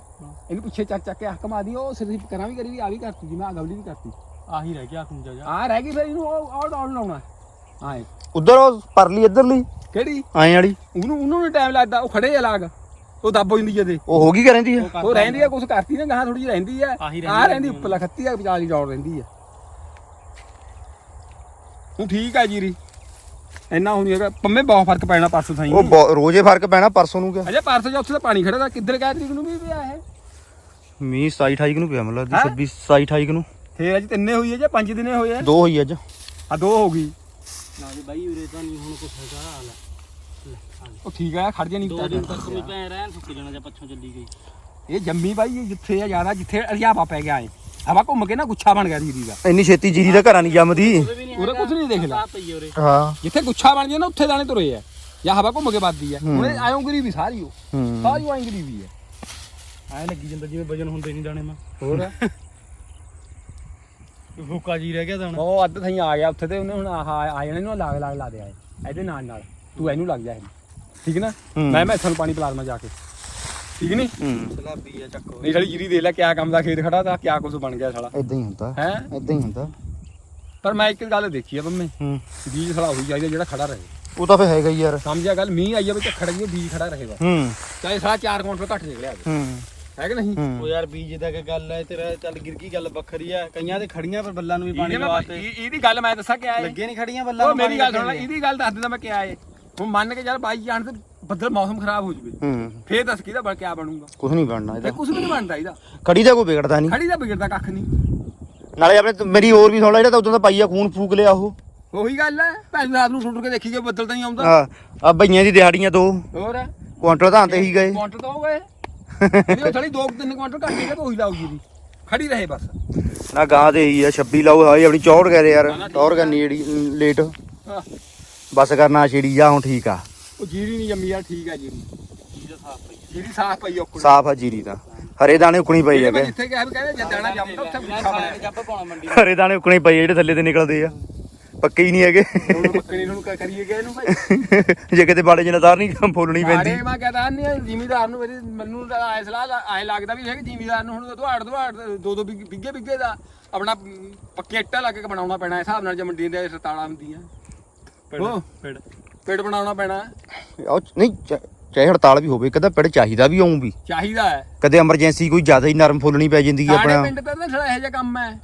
ਇਹਨੂੰ ਪਿੱਛੇ ਚੱਕ ਚੱਕ ਕੇ ਹੱਕ ਮਾਰਦੀ ਉਹ ਸਿਰਫ ਕਰਾਂ ਵੀ ਕਰੀ ਵੀ ਆ ਵੀ ਕਰਤੀ ਜਿਵੇਂ ਆ ਗਬਲੀ ਵੀ ਕਰਤੀ। ਆਹੀ ਰਹਿ ਗਿਆ ਖੁੰਜਾ ਜਾ। ਆ ਰਹਿ ਗਈ ਫਿਰ ਇਹਨੂੰ ਉਹ ਆਉਟ ਆਉਟ ਲਾਉਣਾ। ਆਏ। ਉਧਰ ਉਹ ਪਰਲੀ ਇੱਧਰਲੀ ਕਿਹੜੀ? ਐਂ ਵਾਲੀ। ਉਹਨੂੰ ਉਹਨੂੰ ਨੀ ਟਾਈਮ ਲੱਗਦਾ ਉਹ ਖੜੇ ਆ ਲਾਗ। ਉਹ ਦੱਬ ਹੋ ਜਾਂਦੀ ਜਦੇ ਉਹ ਹੋ ਗਈ ਕਿ ਰਹਿੰਦੀ ਆ। ਉਹ ਰਹਿੰਦੀ ਆ ਕੁਛ ਕਰਤੀ ਨਾ ਗਾਂ ਥੋੜੀ ਜਿਹੀ ਰਹਿੰਦੀ ਆ। ਆਹੀ ਆ ਰਹਿੰਦੀ ਉੱਪਰ ਖੱਤੀ ਆ ਵਿਚਾਲੀ ਡੌੜ ਰਹਿੰਦੀ ਆ। ਹੁਣ ਠੀਕ ਆ ਜੀਰੀ। ਇੰਨਾ ਹੁਣ ਹੈਗਾ। ਪੰਮੇ ਬਹੁਤ ਫ਼ਰਕ ਪੈਣਾ ਪਰਸੋਂ ਥਾਈ। ਉਹ ਬਹੁ- ਰੋਜ਼ੇ ਫ਼ਰਕ ਪੈਣਾ ਪਰਸੋਂ ਨੂੰ ਕਿਆ? ਅਜੇ ਪਰਸੋਂ ਜਾਂ ਉੱਥੇ ਤਾਂ ਪਾਣੀ ਖੜਾ ਦਾ ਕਿੱਧਰ ਕਹਿ ਤਰੀਕ ਨੂੰ ਵੀ ਪਿਆ ਇਹ? ਮੀਂਹ 27 28 ਨੂੰ ਪਿਆ ਮਤਲਬ ਹੈਂ? 26 27 28 ਨੂੰ। ਫੇਰ ਅੱਜ ਤਿੰਨੇ ਹੋਈ ਹੈ ਜਾਂ ਪੰਜ ਦਿਨੇ ਹੋਏ ਆ? ਦੋ ਹੋਈ ਅੱਜ। ਆ ਦੋ ਹੋ ਗਈ। ਨਾ ਜੀ ਬਾਈ ਉਰੇ ਤਾਂ ਨਹੀਂ ਹੁਣ ਕੁਛ ਹੈਗਾ। ਹਾਲ ਲੈ, ਆ ਲੈ। ਉਹ ਠੀਕ ਆ ਖੜ ਜਾਣੀ ਦੋ ਦਿਨ ਤੱਕ ਮੈਂ ਭੈਣ ਰਹਿਣ ਸੁੱਕ ਜਾਣਾ ਜਾਂ ਪੱਛੋਂ ਚੱਲੀ ਗਈ। ਇਹ ਜੰਮੀ ਬਾਈ ਇਹ ਜਿੱਥੇ ਆ ਜ਼ਿਆਦਾ ਜਿੱਥੇ ਅਰਿਆਵਾ ਪੈ ਗਿਆ ਏ। ਹਵਾ ਘੁੰਮ ਕੇ ਨਾ ਗੁੱਛਾ ਬਣ ਗਿਆ ਜੀਰੀ ਦਾ। ਇੰਨੀ ਛੇਤੀ ਜੀਰੀ ਦਾ ਘਰਾਂ ਨਹੀਂ ਜੰਮਦੀ। ਉਰੇ ਕੁਛ ਨਹੀਂ ਦੇਖ ਲਾ। ਪਈ ਉਰੇ ਹਾਂ। ਜਿੱਥੇ ਗੁੱਛਾ ਬਣ ਗਿਆ ਨਾ ਉੱਥੇ ਦਾਣੇ ਤੁਰੇ ਆ। ਜਾਂ ਹਵਾ ਘੁੰਮ ਕੇ ਵੱਧਦੀ ਆ। ਹੁਣ ਇਹ ਆਇਓ ਗਰੀ ਵੀ ਸਾਰੀ ਉਹ। ਹੂੰ। ਸਾਰੀ ਆਇਓ ਗਰੀ ਵੀ ਆ। ਐ ਲੱਗੀ ਜਾਂਦਾ ਜਿਵੇਂ ਵਜਨ ਹੁੰਦੇ ਨਹੀਂ ਦਾਣੇ ਮਾ। ਹੋਰ? ਫੂਕਾ ਜੀ ਰਹਿ ਗਿਆ ਦਾਣਾ। ਉਹ ਅੱਧ ਥਾਈ ਆ ਗਿਆ ਉੱਥੇ ਤੇ ਉਹਨੇ ਹੁਣ ਆਹ ਆ ਜਾਣੇ ਨੂੰ ਲਾਗ ਲਾਗ ਲਾ ਦੇ ਆਏ ਇਹਦੇ ਨਾਲ ਨਾਲ। ਤੂੰ ਇਹਨੂੰ ਲੱਗ ਜਾ ਇਹਨੂੰ। ਠੀਕ ਨਾ? ਹੂੰ। ਮੈਂ ਮੈਂ ਤੁਹਾਨੂੰ ਪਾਣੀ ਪਿਲਾ ਦਵਾਂ ਜਾ ਕੇ। ਠੀਕ ਨਹੀਂ ਹੂੰ। ਸਲਾਬੀ ਆ ਚੱਕੋ। ਨਹੀਂ ਸਾਲੀ ਜੀਰੀ ਦੇ ਲੈ ਕਿਆ ਕੰਮ ਦਾ ਖੇਤ ਖੜਾ ਤਾਂ ਕਿਆ ਕੁਝ ਬਣ ਗਿਆ ਸਾਲਾ। ਇਦਾਂ ਹੀ ਹੁੰਦਾ। ਹੈ? ਇਦਾਂ ਹੀ ਹੁੰਦਾ। ਪਰ ਮੈਂ ਇੱਕ ਗੱਲ ਦੇਖੀ ਆ ਬੰਮੇ ਹੂੰ। ਬੀਜ ਸਾਲਾ ਹੋਈ ਚਾਹੀਦਾ ਜਿਹੜਾ ਖੜਾ ਰਹੇ। ਉਹ ਤਾਂ ਫੇ ਹੈਗਾ ਹੀ ਯਾਰ। ਸਮਝਿਆ ਗੱਲ? ਮੀਂਹ ਆਈ ਜਾਵੇ ਤੇ ਖੜਾ ਜੀ ਬੀਜ ਖੜਾ ਰਹੇਗਾ। ਹੂੰ। ਚਾਹੇ ਸਾਲਾ 4 ਕੁਇੰਟਲ ਘੱਟ ਨਿਕਲਿਆ ਹੋਵੇ। ਹੂੰ। ਹੈ ਕਿ ਨਹੀਂ? ਉਹ ਯਾਰ ਬੀਜ ਦਾ ਕੀ ਗੱਲ ਹੈ ਤੇਰਾ ਚੱਲ ਗਿਰ ਗਈ ਗੱਲ ਵੱਖਰੀ ਆ। ਕਈਆਂ ਤੇ ਖੜੀਆਂ ਪਰ ਬੱਲਾਂ ਨੂੰ ਵੀ ਪਾਣੀ ਲਵਾਤੇ ਇਹ- ਇਹਦੀ ਗੱਲ ਮੈਂ ਦੱਸਾਂ ਕਿਆ ਹੈ ਲੱਗੇ ਨਹੀਂ ਖੜੀਆਂ ਬੱਲਾਂ ਉਹ ਨੂੰ ਮੇਰੀ ਗੱਲ ਸੁਣ ਲੈ ਇਹਦੀ ਗੱਲ ਦੱਸ ਦਿੰਦਾ ਮੈਂ ਕਿਆ ਹੈ ਹੁਣ ਮੰਨ ਕੇ ਚੱਲ ਬਾਈ ਜਾਣ ਤੇ ਬੱਦਲ ਮੌਸਮ ਖਰਾਬ ਹੋ ਜਵੇ। ਹੂੰ। ਫੇਰ ਦੱਸ ਕਿਹਦਾ ਬਣ ਕਿਆ ਬਣੂਗਾ। ਕੁਝ ਨਹੀਂ ਬਣਨਾ ਤੇ ਇਹਦਾ ਕੁਝ ਵੀ ਨਹੀਂ ਬਣਦਾ ਇਹਦਾ। ਖੜੀ ਦਾ ਕੋਈ ਵਿਗੜਦਾ ਨਹੀਂ। ਖੜੀ ਦਾ ਵਿਗੜਦਾ ਕੱਖ ਨਹੀਂ। ਨਾਲੇ ਆਪਣੇ ਤੇ ਮੇਰੀ ਹੋਰ ਵੀ ਲੈ ਜਿਹੜਾ ਤਾਂ ਉਦੋਂ ਦਾ ਪਾਈਆ ਖੂਨ ਫੂਕ ਲਿਆ ਉਹ। ਉਹੀ ਗੱਲ ਹੈ। ਭੈਣ ਰਾਤ ਨੂੰ ਸੁਣ ਕੇ ਦੇਖੀ ਜੇ ਬੱਦਲ ਤਾਂ ਨਹੀਂ ਆਉਂਦਾ। ਆ ਆ ਬਈਆਂ ਦੀ ਦਿਹਾੜੀਆਂ ਦੋ। ਹੋਰ ਕੁਆਂਟਲ ਤਾਂ ਤੇ ਹੀ ਗਏ। ਕੁਆਂਟਲ ਤਾਂ ਹੋ ਗਏ। ਇਹ ਥੜੀ 2-3 ਕੁਆਂਟਲ ਘੱਟ ਗਿਆ ਤਾਂ ਉਹੀ ਲਾਉਗੀ ਦੀ ਖੜੀ ਰਹੇ ਬਸ। ਨਾ ਗਾਂ ਦੇ ਹੀ ਆ 26 ਲਾਓ ਹਾਏ ਆਪਣੀ ਚੌੜ ਗਏ ਦੇ ਯਾਰ। ਟੌਰ ਕਰਨੀ ਜਿਹੜੀ ਲੇਟ। ਬਸ ਕਰਨਾ ਛੇੜੀ ਜਾ ਹੁਣ ਠੀਕ ਆ। ਉਹ ਜੀਰੀ ਨਹੀਂ ਜੰਮੀ ਯਾਰ ਠੀਕ ਆ ਜੀਰੀ। ਜੀਰੀ ਸਾਫ਼ ਪਈ ਔਕੜ ਸਾਫ਼ ਆ ਜੀਰੀ ਤਾਂ। ਹਰੇ ਦਾਣੇ ਉਕਣੀ ਪਈ ਆ ਮੈਂ ਕਿ? ਜਿੱਥੇ ਗਿਆ ਵੀ ਕਹਿੰਦੇ ਜੱਦਾਣਾ ਜੰਮਦਾ ਉੱਥੇ ਗੁੱਛਾ ਬਣਿਆ ਜੱਪ ਪਾਉਣਾ ਮੰਡੀ ਹਰੇ ਦਾਣੇ ਉਕਣੇ ਪਈ ਆ ਜਿਹੜੇ ਥੱਲੇ ਤੇ ਨਿਕਲਦੇ ਆ। ਪੱਕੇ ਹੀ ਨਹੀਂ ਹੈਗੇ। ਹੁਣ ਮੱਕਣੀ ਨੂੰ ਕ- ਕਰੀਏ ਗਏ ਇਹਨੂੰ ਭਾਈ? ਜੇ ਕਿਤੇ ਬਾੜੇ ਜਨਦਾਰ ਨਹੀਂ ਫੁੱਲਣੀ ਪੈਂਦੀ। ਆੜੇ ਮੈਂ ਕਹਦਾ ਨਹੀਂ ਜ਼ਿਮੀਦਾਰ ਨੂੰ ਮੇਰੀ ਮੈਨੂੰ ਤਾਂ ਆਏ ਸਲਾਹ ਆਏ ਲੱਗਦਾ ਵੀ ਹੈ ਕਿ ਜ਼ਿਮੀਦਾਰ ਨੂੰ ਹੁਣ ਦੁਹਾੜ ਦੁਹਾੜ ਦੋ ਦੋ ਬਿੱਗੇ ਬਿੱਗੇ ਬਿੱਗੇ ਦਾ। ਆਪਣਾ ਪੱਕੇ ਇੱਟਾਂ ਲਾ ਕੇ ਬਣਾਉਣਾ ਪੈਣਾ ਇਸ ਹਿਸਾਬ ਨਾਲ ਜੇ ਮੰਡੀ ਦੇ ਰਤਾਲਾ ਹੁੰਦੀਆਂ। ਉਹ ਪੇੜ ਪੇੜ ਬਣਾਉਣਾ ਪੈਣਾ। ਉਹ ਨਹੀਂ ਚ- ਚਾਹੇ ਹੜਤਾਲ ਵੀ ਹੋਵੇ ਕਦਾ ਪਿੰਡ ਚਾਹੀਦਾ ਵੀ ਆਉਂ ਵੀ। ਚਾਹੀਦਾ ਹੈ। ਕਦੇ ਐਮਰਜੈਂਸੀ ਕੋਈ ਜ਼ਿਆਦਾ ਹੀ ਨਰਮ ਫੁੱਲਣੀ ਪੈ ਜਾਂਦੀ ਹੈ ਸਾਡੇ ਆਪਣਾ। ਪਿੰਡ ਤੇ ਤਾਂ ਸਾਲਾ ਇਹੋ ਜਿਹਾ ਕੰਮ ਹੈ।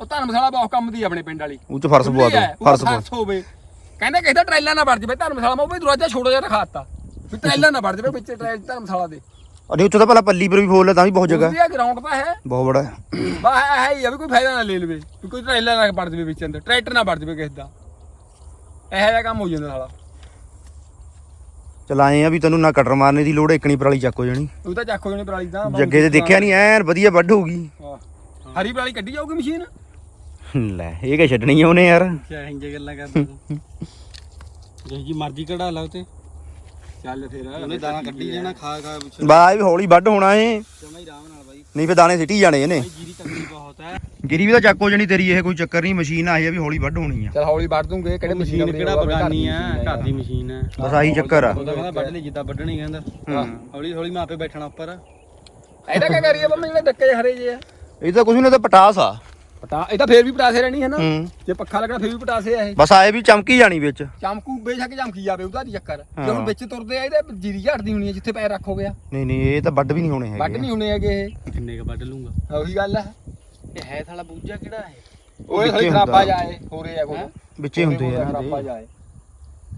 ਉਹ ਧਰਮਸ਼ਾਲਾ ਬਹੁਤ ਕੰਮ ਦੀ ਹੈ ਆਪਣੇ ਪਿੰਡ ਵਾਲੀ। ਉਹ ਚ ਫਰਸ਼ ਪਵਾ ਹੈ, ਦੋ ਫਰਸ਼ ਪਵਾ ਹੋਵੇ। ਕਹਿੰਦੇ ਕਿਸੇ ਦਾ ਟ੍ਰੇਲਾ ਨਾ ਵੜ ਜਵੇ ਧਰਮਸ਼ਾਲਾ ਮੈਂ ਉਹ ਵੀ ਦਰਵਾਜ਼ਾ ਛੋਟਾ ਜਿਹਾ ਰਖਾਤਾ ਵੀ ਟ੍ਰੇਲਾ ਨਾ ਵੜ ਜਵੇ ਵਿੱਚ ਟ੍ਰੇਲ ਧਰਮਸ਼ਾਲਾ ਦੇ। ਅਰੇ ਉੱਥੇ ਤਾਂ ਭਲਾ ਪੱਲੀ ਪਰ ਵੀ ਫੋਲ ਤਾਂ ਵੀ ਬਹੁਤ ਜਗ੍ਹਾ। ਉਹਦੀ ਗਰਾਊਂਡ ਤਾਂ ਹੈ। ਬਹੁਤ ਬੜਾ ਹੈ। ਬਾ ਹੈ ਹੀ ਆ ਵੀ ਕੋਈ ਫਾਇਦਾ ਨਾ ਲੈ ਲਵੇ ਵੀ ਕੋਈ ਟ੍ਰੇਲਾ ਨਾ ਵੜ ਜਵੇ ਵਿੱਚ ਅੰਦਰ ਟਰੈਕਟਰ ਨਾ ਵੜ ਜਵੇ ਕਿਸੇ ਦਾ। ਇਹੋ ਜਿਹਾ ਕੰਮ ਹੋ ਜਾਂਦਾ ਸਾਲਾ। ਚਲ ਆਏ ਆ ਵੀ ਤੈਨੂੰ ਨਾ ਕਟਰ ਮਾਰਨੇ ਦੀ ਲੋੜ ਇੱਕਣੀ ਪਰਾਲੀ ਚੱਕ ਹੋ ਜਾਣੀ। ਉਹ ਤਾਂ ਚੱਕ ਹੋ ਜਾਣੀ ਪਰਾਲੀ ਤਾਂ ਜੱਗੇ ਤੇ ਦੇਖਿਆ ਨਹੀਂ ਐਨ ਵਧੀਆ ਵੱਢ ਹੋਊਗੀ ਹਾਂ। ਹਰੀ ਪਰਾਲੀ ਕੱਢੀ ਜਾਊਗੀ ਮਸ਼ੀਨ? ਲੈ ਇਹ ਕਿ ਛੱਡਣੀ ਆ ਉਹਨੇ ਯਾਰ? ਕਿਆ ਇੰਜੇ ਗੱਲਾਂ ਕਰਦਾ ਤੂੰ ਜਿਹੀ ਜੀ ਮਰਜ਼ੀ ਕਢਾ ਲਾ ਉਤੇ। ਚੱਲ ਫੇਰ। ਉਹਨੇ ਦਾਣਾ ਕੱਢੀ ਜਾਣਾ ਖਾ ਖਾ ਪਿੱਛੇ। ਬਾ ਇਹ ਵੀ ਹੌਲੀ ਵੱਢ ਹੋਣਾ ਏ। ਜਮਾ ਹੀ ਆਰਾਮ ਨਾਲ ਬਾਈ। ਨਹੀਂ ਫੇ ਦਾਣੇ ਸਿੱਟੀ ਜਾਣੇ ਇਹਨੇ। ਬਾਈ ਜੀਰੀ ਗਿਰੀ ਵੀ ਤਾਂ ਚੱਕ ਹੋ ਜਾਣੀ ਤੇਰੀ ਇਹ ਕੋਈ ਚੱਕਰ ਨਹੀਂ ਮਸ਼ੀਨ ਆਈ ਆ ਵੀ ਹੌਲੀ ਵੱਢ ਹੋਣੀ ਆ। ਚੱਲ ਹੌਲੀ ਵੱਢ ਦੂੰਗੇ ਕਿਹੜੇ ਮਸ਼ੀਨ ਕਿਹੜਾ ਬਗਾਨੀ ਆ? ਘਰ ਦੀ ਮਸ਼ੀਨ ਆ। ਬਸ ਆਹੀ ਚੱਕਰ ਆ। ਉਹਦਾ ਕਹਿੰਦਾ ਵੱਢ ਲਈ ਜਿੱਦਾਂ ਵੱਢਣੀ ਕਹਿੰਦਾ। ਹੌਲੀ ਹੌਲੀ ਮੈਂ ਆਪੇ ਬੈਠਣਾ ਉੱਪਰ। ਇਹਦਾ ਕੀ ਕਰੀਏ ਬੰਮੇ ਜਿਹੜੇ ਡੱਕੇ ਜਿਹੇ ਹਰੇ ਜੇ ਆ। ਇਹ ਤਾਂ ਕੁਝ ਨਹੀਂ ਤਾਂ ਪਟਾਸ ਆ। ਪਟਾ ਇਹ ਤਾਂ ਫੇਰ ਵੀ ਪਟਾਸੇ ਰਹਿਣੀ ਹੈ ਨਾ। ਜੇ ਪੱਖਾ ਲੱਗਣਾ ਫੇਰ ਵੀ ਪਟਾਸੇ ਆ ਇਹ। ਬਸ ਆਏ ਵੀ ਚਮਕੀ ਜਾਣੀ ਵਿੱਚ। ਚਮਕੂ ਬੇਸ਼ੱਕ ਚਮਕੀ ਜਾਵੇ ਉਹਦਾ ਨੀ ਚੱਕਰ। ਜੇ। ਹੁਣ ਵਿੱਚ ਤੁਰਦੇ ਆ ਇਹਦੇ ਜੀਰੀ ਝੜਦੀ ਹੋਣੀ ਹੈ ਜਿੱਥੇ ਪੈਰ ਰੱਖੋਗੇ ਆ ਨਹੀਂ ਨਹੀਂ ਇਹ ਤਾਂ ਵੱਢ ਵੀ ਨਹੀਂ ਹੋਣੇ ਵੱਢ ਹੈਗੇ ਨਹੀਂ ਹੋਣੇ ਹੈਗੇ ਇਹ। ਕਿੰਨੇ ਕ ਵੱਢ ਲੂੰਗਾ। ਉਹੀ ਗੱਲ ਹੈ ਇਹ ਹੈ ਸਾਲਾ ਬੂਝਾ ਕਿਹੜਾ ਹੈ ਉਹ ਵਿੱਚੇ ਥੋੜੀ ਹੁੰਦਾ। ਖਰਾਬਾ ਜਾਏ ਹੋਰੇ ਆ ਕੋਈ ਵਿੱਚੇ ਹੁੰਦੇ ਆ ਖਰਾਬਾ ਇਹਨਾਂ ਦੇ ਜਾਏ।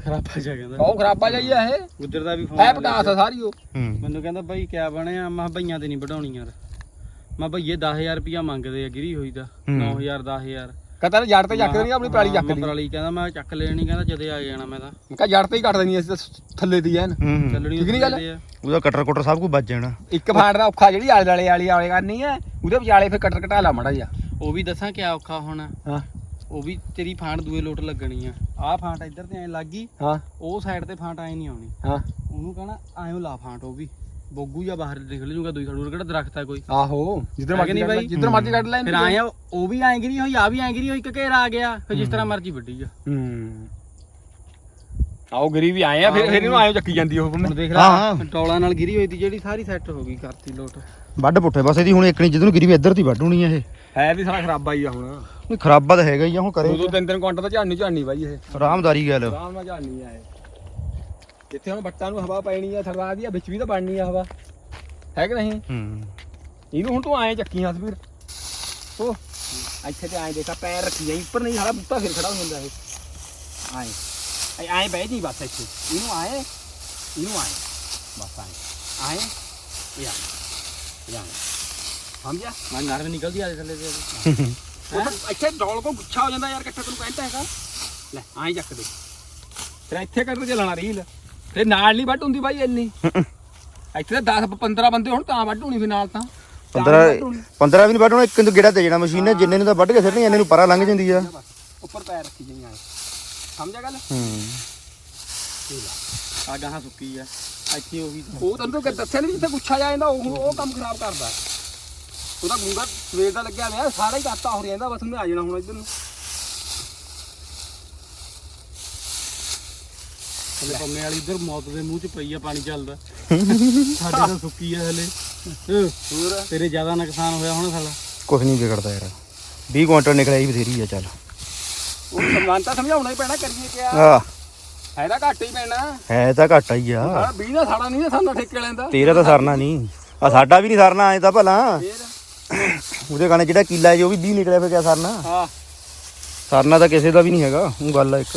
ਖਰਾਬਾ ਜਾ ਕਹਿੰਦਾ। ਉਹ ਖਰਾਬਾ ਜਾਈ ਆ ਇਹ। ਗੁੱਜਰ ਦਾ ਵੀ ਫੋਨ ਹੈ ਪਟਾਸ ਆ ਸਾਰੀ ਉਹ। ਹੂੰ। ਮੈਨੂੰ ਕਹਿੰਦਾ ਬਾਈ ਕਿਆ ਬਣਿਆ? ਮੈਂ ਕਿਹਾ ਭਈਆਂ ਤੇ ਨਹੀਂ ਵਢਾਉਣੀ ਯਾਰ ਮੈਂ ਭਈਏ 10000 ਰੁਪਿਆ ਮੰਗਦੇ ਆ ਗਿਰੀ ਹੋਈ ਦਾ। ਹੂੰ। 9000 10000 ਕਹਤਾ ਜੜ ਤੇ ਚੱਕ ਦੇਣੀ ਆਪਣੀ ਪਰਾਲੀ ਚੱਕ ਮੈਂ ਲਈ ਪਰਾਲੀ ਕਹਿੰਦਾ ਮੈਂ ਚੱਕ ਲੈਣੀ ਕਹਿੰਦਾ ਜਦੇ ਆ ਜਾਣਾ ਮੈਂ ਤਾਂ। ਮੈਂ ਕਿਹਾ ਜੜ ਤੇ ਹੀ ਕੱਟ ਦੇਣੀ ਅਸੀਂ ਤਾਂ ਥੱਲੇ ਦੀ ਐਨ ਹੂੰ ਹੂੰ। ਚੱਲਣੀ ਠੀਕ ਨੀ ਗੱਲ? ਆ। ਉਹਦਾ ਕਟਰ ਕੁਟਰ ਸਭ ਕੁਝ ਵੱਜ ਜਾਣਾ। ਇੱਕ ਫਾੜ ਦਾ ਔਖਾ ਜਿਹੜੀ ਆਲੇ ਵਾਲੇ ਵਾਲੀ ਆਲੇ ਕਰਨੀ ਹੈ ਉਹਦੇ ਵਿਚਾਲੇ ਫਿਰ ਕਟਰ ਘਟਾ ਲਾ ਮੜਾ ਜਾ ਉਹ ਵੀ ਦੱਸਾਂ ਕਿਆ ਔਖਾ ਹੋਣਾ। ਹਾਂ। ਉਹ ਵੀ ਤੇਰੀ ਫਾਂਟ ਦੂਏ ਲੋਟ ਲੱਗਣੀ ਆ। ਆਹ ਫਾਂਟ ਇੱਧਰ ਤੇ ਐ ਲੱਗੀ ਹਾਂ। ਉਹ ਸਾਈਡ ਤੇ ਫਾਂਟ ਐ ਨਹੀਂ ਆਉਣੀ। ਹਾਂ। ਉਹਨੂੰ ਕਹਣਾ ਐਂ ਲਾ ਫਾਂਟ ਉਹ ਵੀ। ਬੋਗੂ ਜਾਂ ਬਾਹਰ ਨਿਕਲ ਜੂਗਾ ਦੂਈ ਖੜੂਰ ਕਿਹੜਾ ਦਰਖਤ ਹੈ ਕੋਈ? ਆਹੋ ਜਿੱਧਰ ਹੈ ਕਿ ਮਰਜ਼ੀ ਨਹੀਂ ਕੱਢ ਲੈ ਬਾਈ? ਜਿੱਧਰ ਮਰਜ਼ੀ ਕੱਢ ਲੈ ਫਿਰ ਆਏ ਆ ਉਹ ਵੀ ਐਂ ਗਿਰੀ ਹੋਈ ਆ ਵੀ ਐਂ ਗਿਰੀ ਹੋਈ ਇੱਕ ਘੇਰਾ ਆ ਗਿਆ ਫਿਰ ਜਿਸ ਤਰ੍ਹਾਂ ਮਰਜ਼ੀ ਵੱਡੀ ਆ ਹੂੰ। ਆਓ ਗਰੀ ਵੀ ਆਏ ਆ ਫਿਰ ਫਿਰ ਇਹਨੂੰ ਆਇਓ ਚੱਕੀ ਜਾਂਦੀ ਉਹ ਹੁਣ ਦੇਖ ਹਾਂ, ਲੈ ਟੌਲਾਂ ਨਾਲ ਗਿਰੀ ਹੋਈ ਤੀ ਜਿਹੜੀ ਸਾਰੀ ਸੈੱਟ ਹੋ ਗਈ ਕਰਤੀ ਲੋਟ। ਵੱਡ ਪੁੱਠੇ ਬਸ ਇਹਦੀ ਹੁਣ ਇੱਕਣੀ ਜਿੱਦ ਨੂੰ ਗਿਰੀ ਵੀ ਇੱਧਰ ਦੀ ਵੱਢ ਹੋਣੀ ਆ ਇਹ। ਹੈ ਵੀ ਸਾਰਾ ਖਰਾਬਾ ਹੀ ਆ ਹੁਣ। ਨਹੀਂ ਖਰਾਬਾ ਤਾਂ ਹੈਗਾ ਹੀ ਆ ਹੁਣ ਕਰੇ ਦੋ ਦੋ ਤਿੰਨ ਤਿੰਨ ਕੁਆਂਟਲ ਤਾਂ ਝਾੜਨੀ ਝਾੜਨੀ ਬਾਈ ਇਹ। ਆਰਾਮਦਾਰੀ ਗੱਲ। ਆਰਾਮ ਨਾਲ ਝਾੜਨੀ ਆ ਇਹ। ਜਿੱਥੇ ਹੁਣ ਬੱਟਾਂ ਨੂੰ ਹਵਾ ਪੈਣੀ ਆ ਸਰਦਾਰ ਦੀ ਆ ਵਿੱਚ ਵੀ ਤਾਂ ਬਣਨੀ ਆ ਹਵਾ। ਹੈ ਕਿ ਨਹੀਂ? ਹੂੰ। ਇਹਨੂੰ ਹੁਣ ਤੂੰ ਆਏ ਚੱਕੀ ਹੱਥ ਵੀਰ ਉਹ ਇੱਥੇ ਤੇ ਆਏ ਦੇਖਾ ਪੈਰ ਰੱਖੀ ਜਾਈ ਉੱਪਰ ਨਹੀਂ ਸਾਰਾ ਬੁੱਤਾ ਫਿਰ ਖੜਾ ਹੋ ਜਾਂਦਾ ਇਹ। ਆਏ ਆਏ ਆਏ ਬਹਿ ਜੀ ਬਸ ਇੱਥੇ। ਇਹਨੂੰ ਆਏ ਇਹਨੂੰ ਆਏ ਬਸ ਆਏ ਆਏ ਇਹ ਆਏ ਸਮਝਿਆ? ਮੈਂ ਨਰਮ ਨਿਕਲਦੀ ਆ ਥੱਲੇ ਤੇ। ਇੱਥੇ ਡੋਲ ਕੋ ਗੁੱਛਾ ਹੋ ਜਾਂਦਾ ਯਾਰ ਇਕੱਠਾ ਤੈਨੂੰ ਕਹਿੰਦਾ ਹੈਗਾ। ਲੈ ਆਏ ਚੱਕ ਦੇ। ਫਿਰ ਇੱਥੇ ਕਰ ਚੱਲਣਾ ਰੀਲ? ਫਿਰ ਨਾਲ ਨਹੀਂ ਵੱਢ ਹੁੰਦੀ ਬਾਈ ਇੰਨੀ। ਇੱਥੇ ਤਾਂ 10 15 ਬੰਦੇ ਹੁਣ ਤਾਂ ਵੱਢ ਹੋਣੀ ਫਿਰ ਨਾਲ ਤਾਂ। ਤਾਂ 15 ਨੀ ਵੱਢ ਹੋਣੀ। 15 ਵੀ ਨਹੀਂ ਵੱਢਣਾ ਇੱਕ ਨੂੰ ਗੇੜਾ ਦੇ ਜਾਣਾ ਮਸ਼ੀਨ ਨੇ ਜਿੰਨੇ ਨੂੰ ਤਾਂ ਵੱਢ ਕੇ ਸਿੱਟਣੀ ਇੰਨੇ ਨੂੰ ਪਰਾਂ ਲੰਘ ਜਾਂਦੀ ਆ। ਉੱਪਰ ਪੈਰ ਰੱਖੀ ਜਾਈਂ ਆਏ ਸਮਝਿਆ ਗੱਲ? ਹੂੰ। ਆ ਗਾਹਾਂ ਸੁੱਕੀ ਆ। ਇੱਥੇ ਉਹੀ ਉਹ ਤੈਨੂੰ ਤਾਂ ਦੱਸਿਆ ਨਹੀਂ ਜਿੱਥੇ ਗੁੱਛਾ ਜਾ ਜਾਂਦਾ ਉਹ ਉਹ ਕੰਮ ਖਰਾਬ ਕਰਦਾ। ਉਹਦਾ ਗੁੰਗਾ ਸਵੇਰ ਦਾ ਲੱਗਿਆ ਹੋਇਆ ਸਾਰਾ ਹੀ ਕਰਤਾ ਹੋ ਜਾਂਦਾ ਬਸ ਉਹਨੇ ਆ ਜਾਣਾ ਹੁਣ ਇੱਧਰ ਨੂੰ। ਥੱਲੇ ਪੰਮੇ ਵਾਲੀ ਇੱਧਰ ਮੌਤ ਦੇ ਮੂੰਹ 'ਚ ਪਈ ਆ ਪਾਣੀ ਚੱਲਦਾ। ਸਾਡੇ ਤਾਂ ਸੁੱਕੀ ਆ ਹਲੇ। ਹੋਰ? ਤੇਰੇ ਜ਼ਿਆਦਾ ਨੁਕਸਾਨ ਹੋਇਆ ਹੋਣਾ ਸਾਲਾ। ਕੁਝ ਨਹੀਂ ਵਿਗੜਦਾ ਯਾਰ। 20 ਕੁਇੰਟਲ ਨਿਕਲਿਆ ਹੀ ਬਥੇਰੀ ਆ ਚੱਲ। ਉਹ ਸਮਾਨ ਤਾਂ ਸਮਝਾਉਣਾ ਹੀ ਪੈਣਾ ਕਰੀਏ ਕਿਆ? ਆ ਹੈ ਤਾਂ ਘੱਟ ਹੀ ਪੈਣਾ। ਹੈ ਤਾਂ ਘੱਟ ਹੀ ਆ। ਸਾਡਾ 20 ਦਾ ਸਾਡਾ ਨਹੀਂ ਸਾਨੂੰ ਠੇਕੇ ਲੈਂਦਾ ਤੇਰਾ ਤਾਂ ਸਰਨਾ ਨਹੀਂ। ਆ ਸਾਡਾ ਵੀ ਨਹੀਂ ਸਰਨਾ ਐ ਤਾਂ ਭਲਾ। ਉਹਦੇ ਕਾਨੇ ਜਿਹੜਾ ਕਿੱਲਾ ਹੈ ਉਹ ਵੀ 20 ਨਿਕਲਿਆ ਫਿਰ ਕਿਆ ਸਰਨਾ? ਹਾਂ। ਸਰਨਾ ਤਾਂ ਕਿਸੇ ਦਾ ਵੀ ਨਹੀਂ ਹੈਗਾ। ਉਹ ਗੱਲ ਆ ਇੱਕ।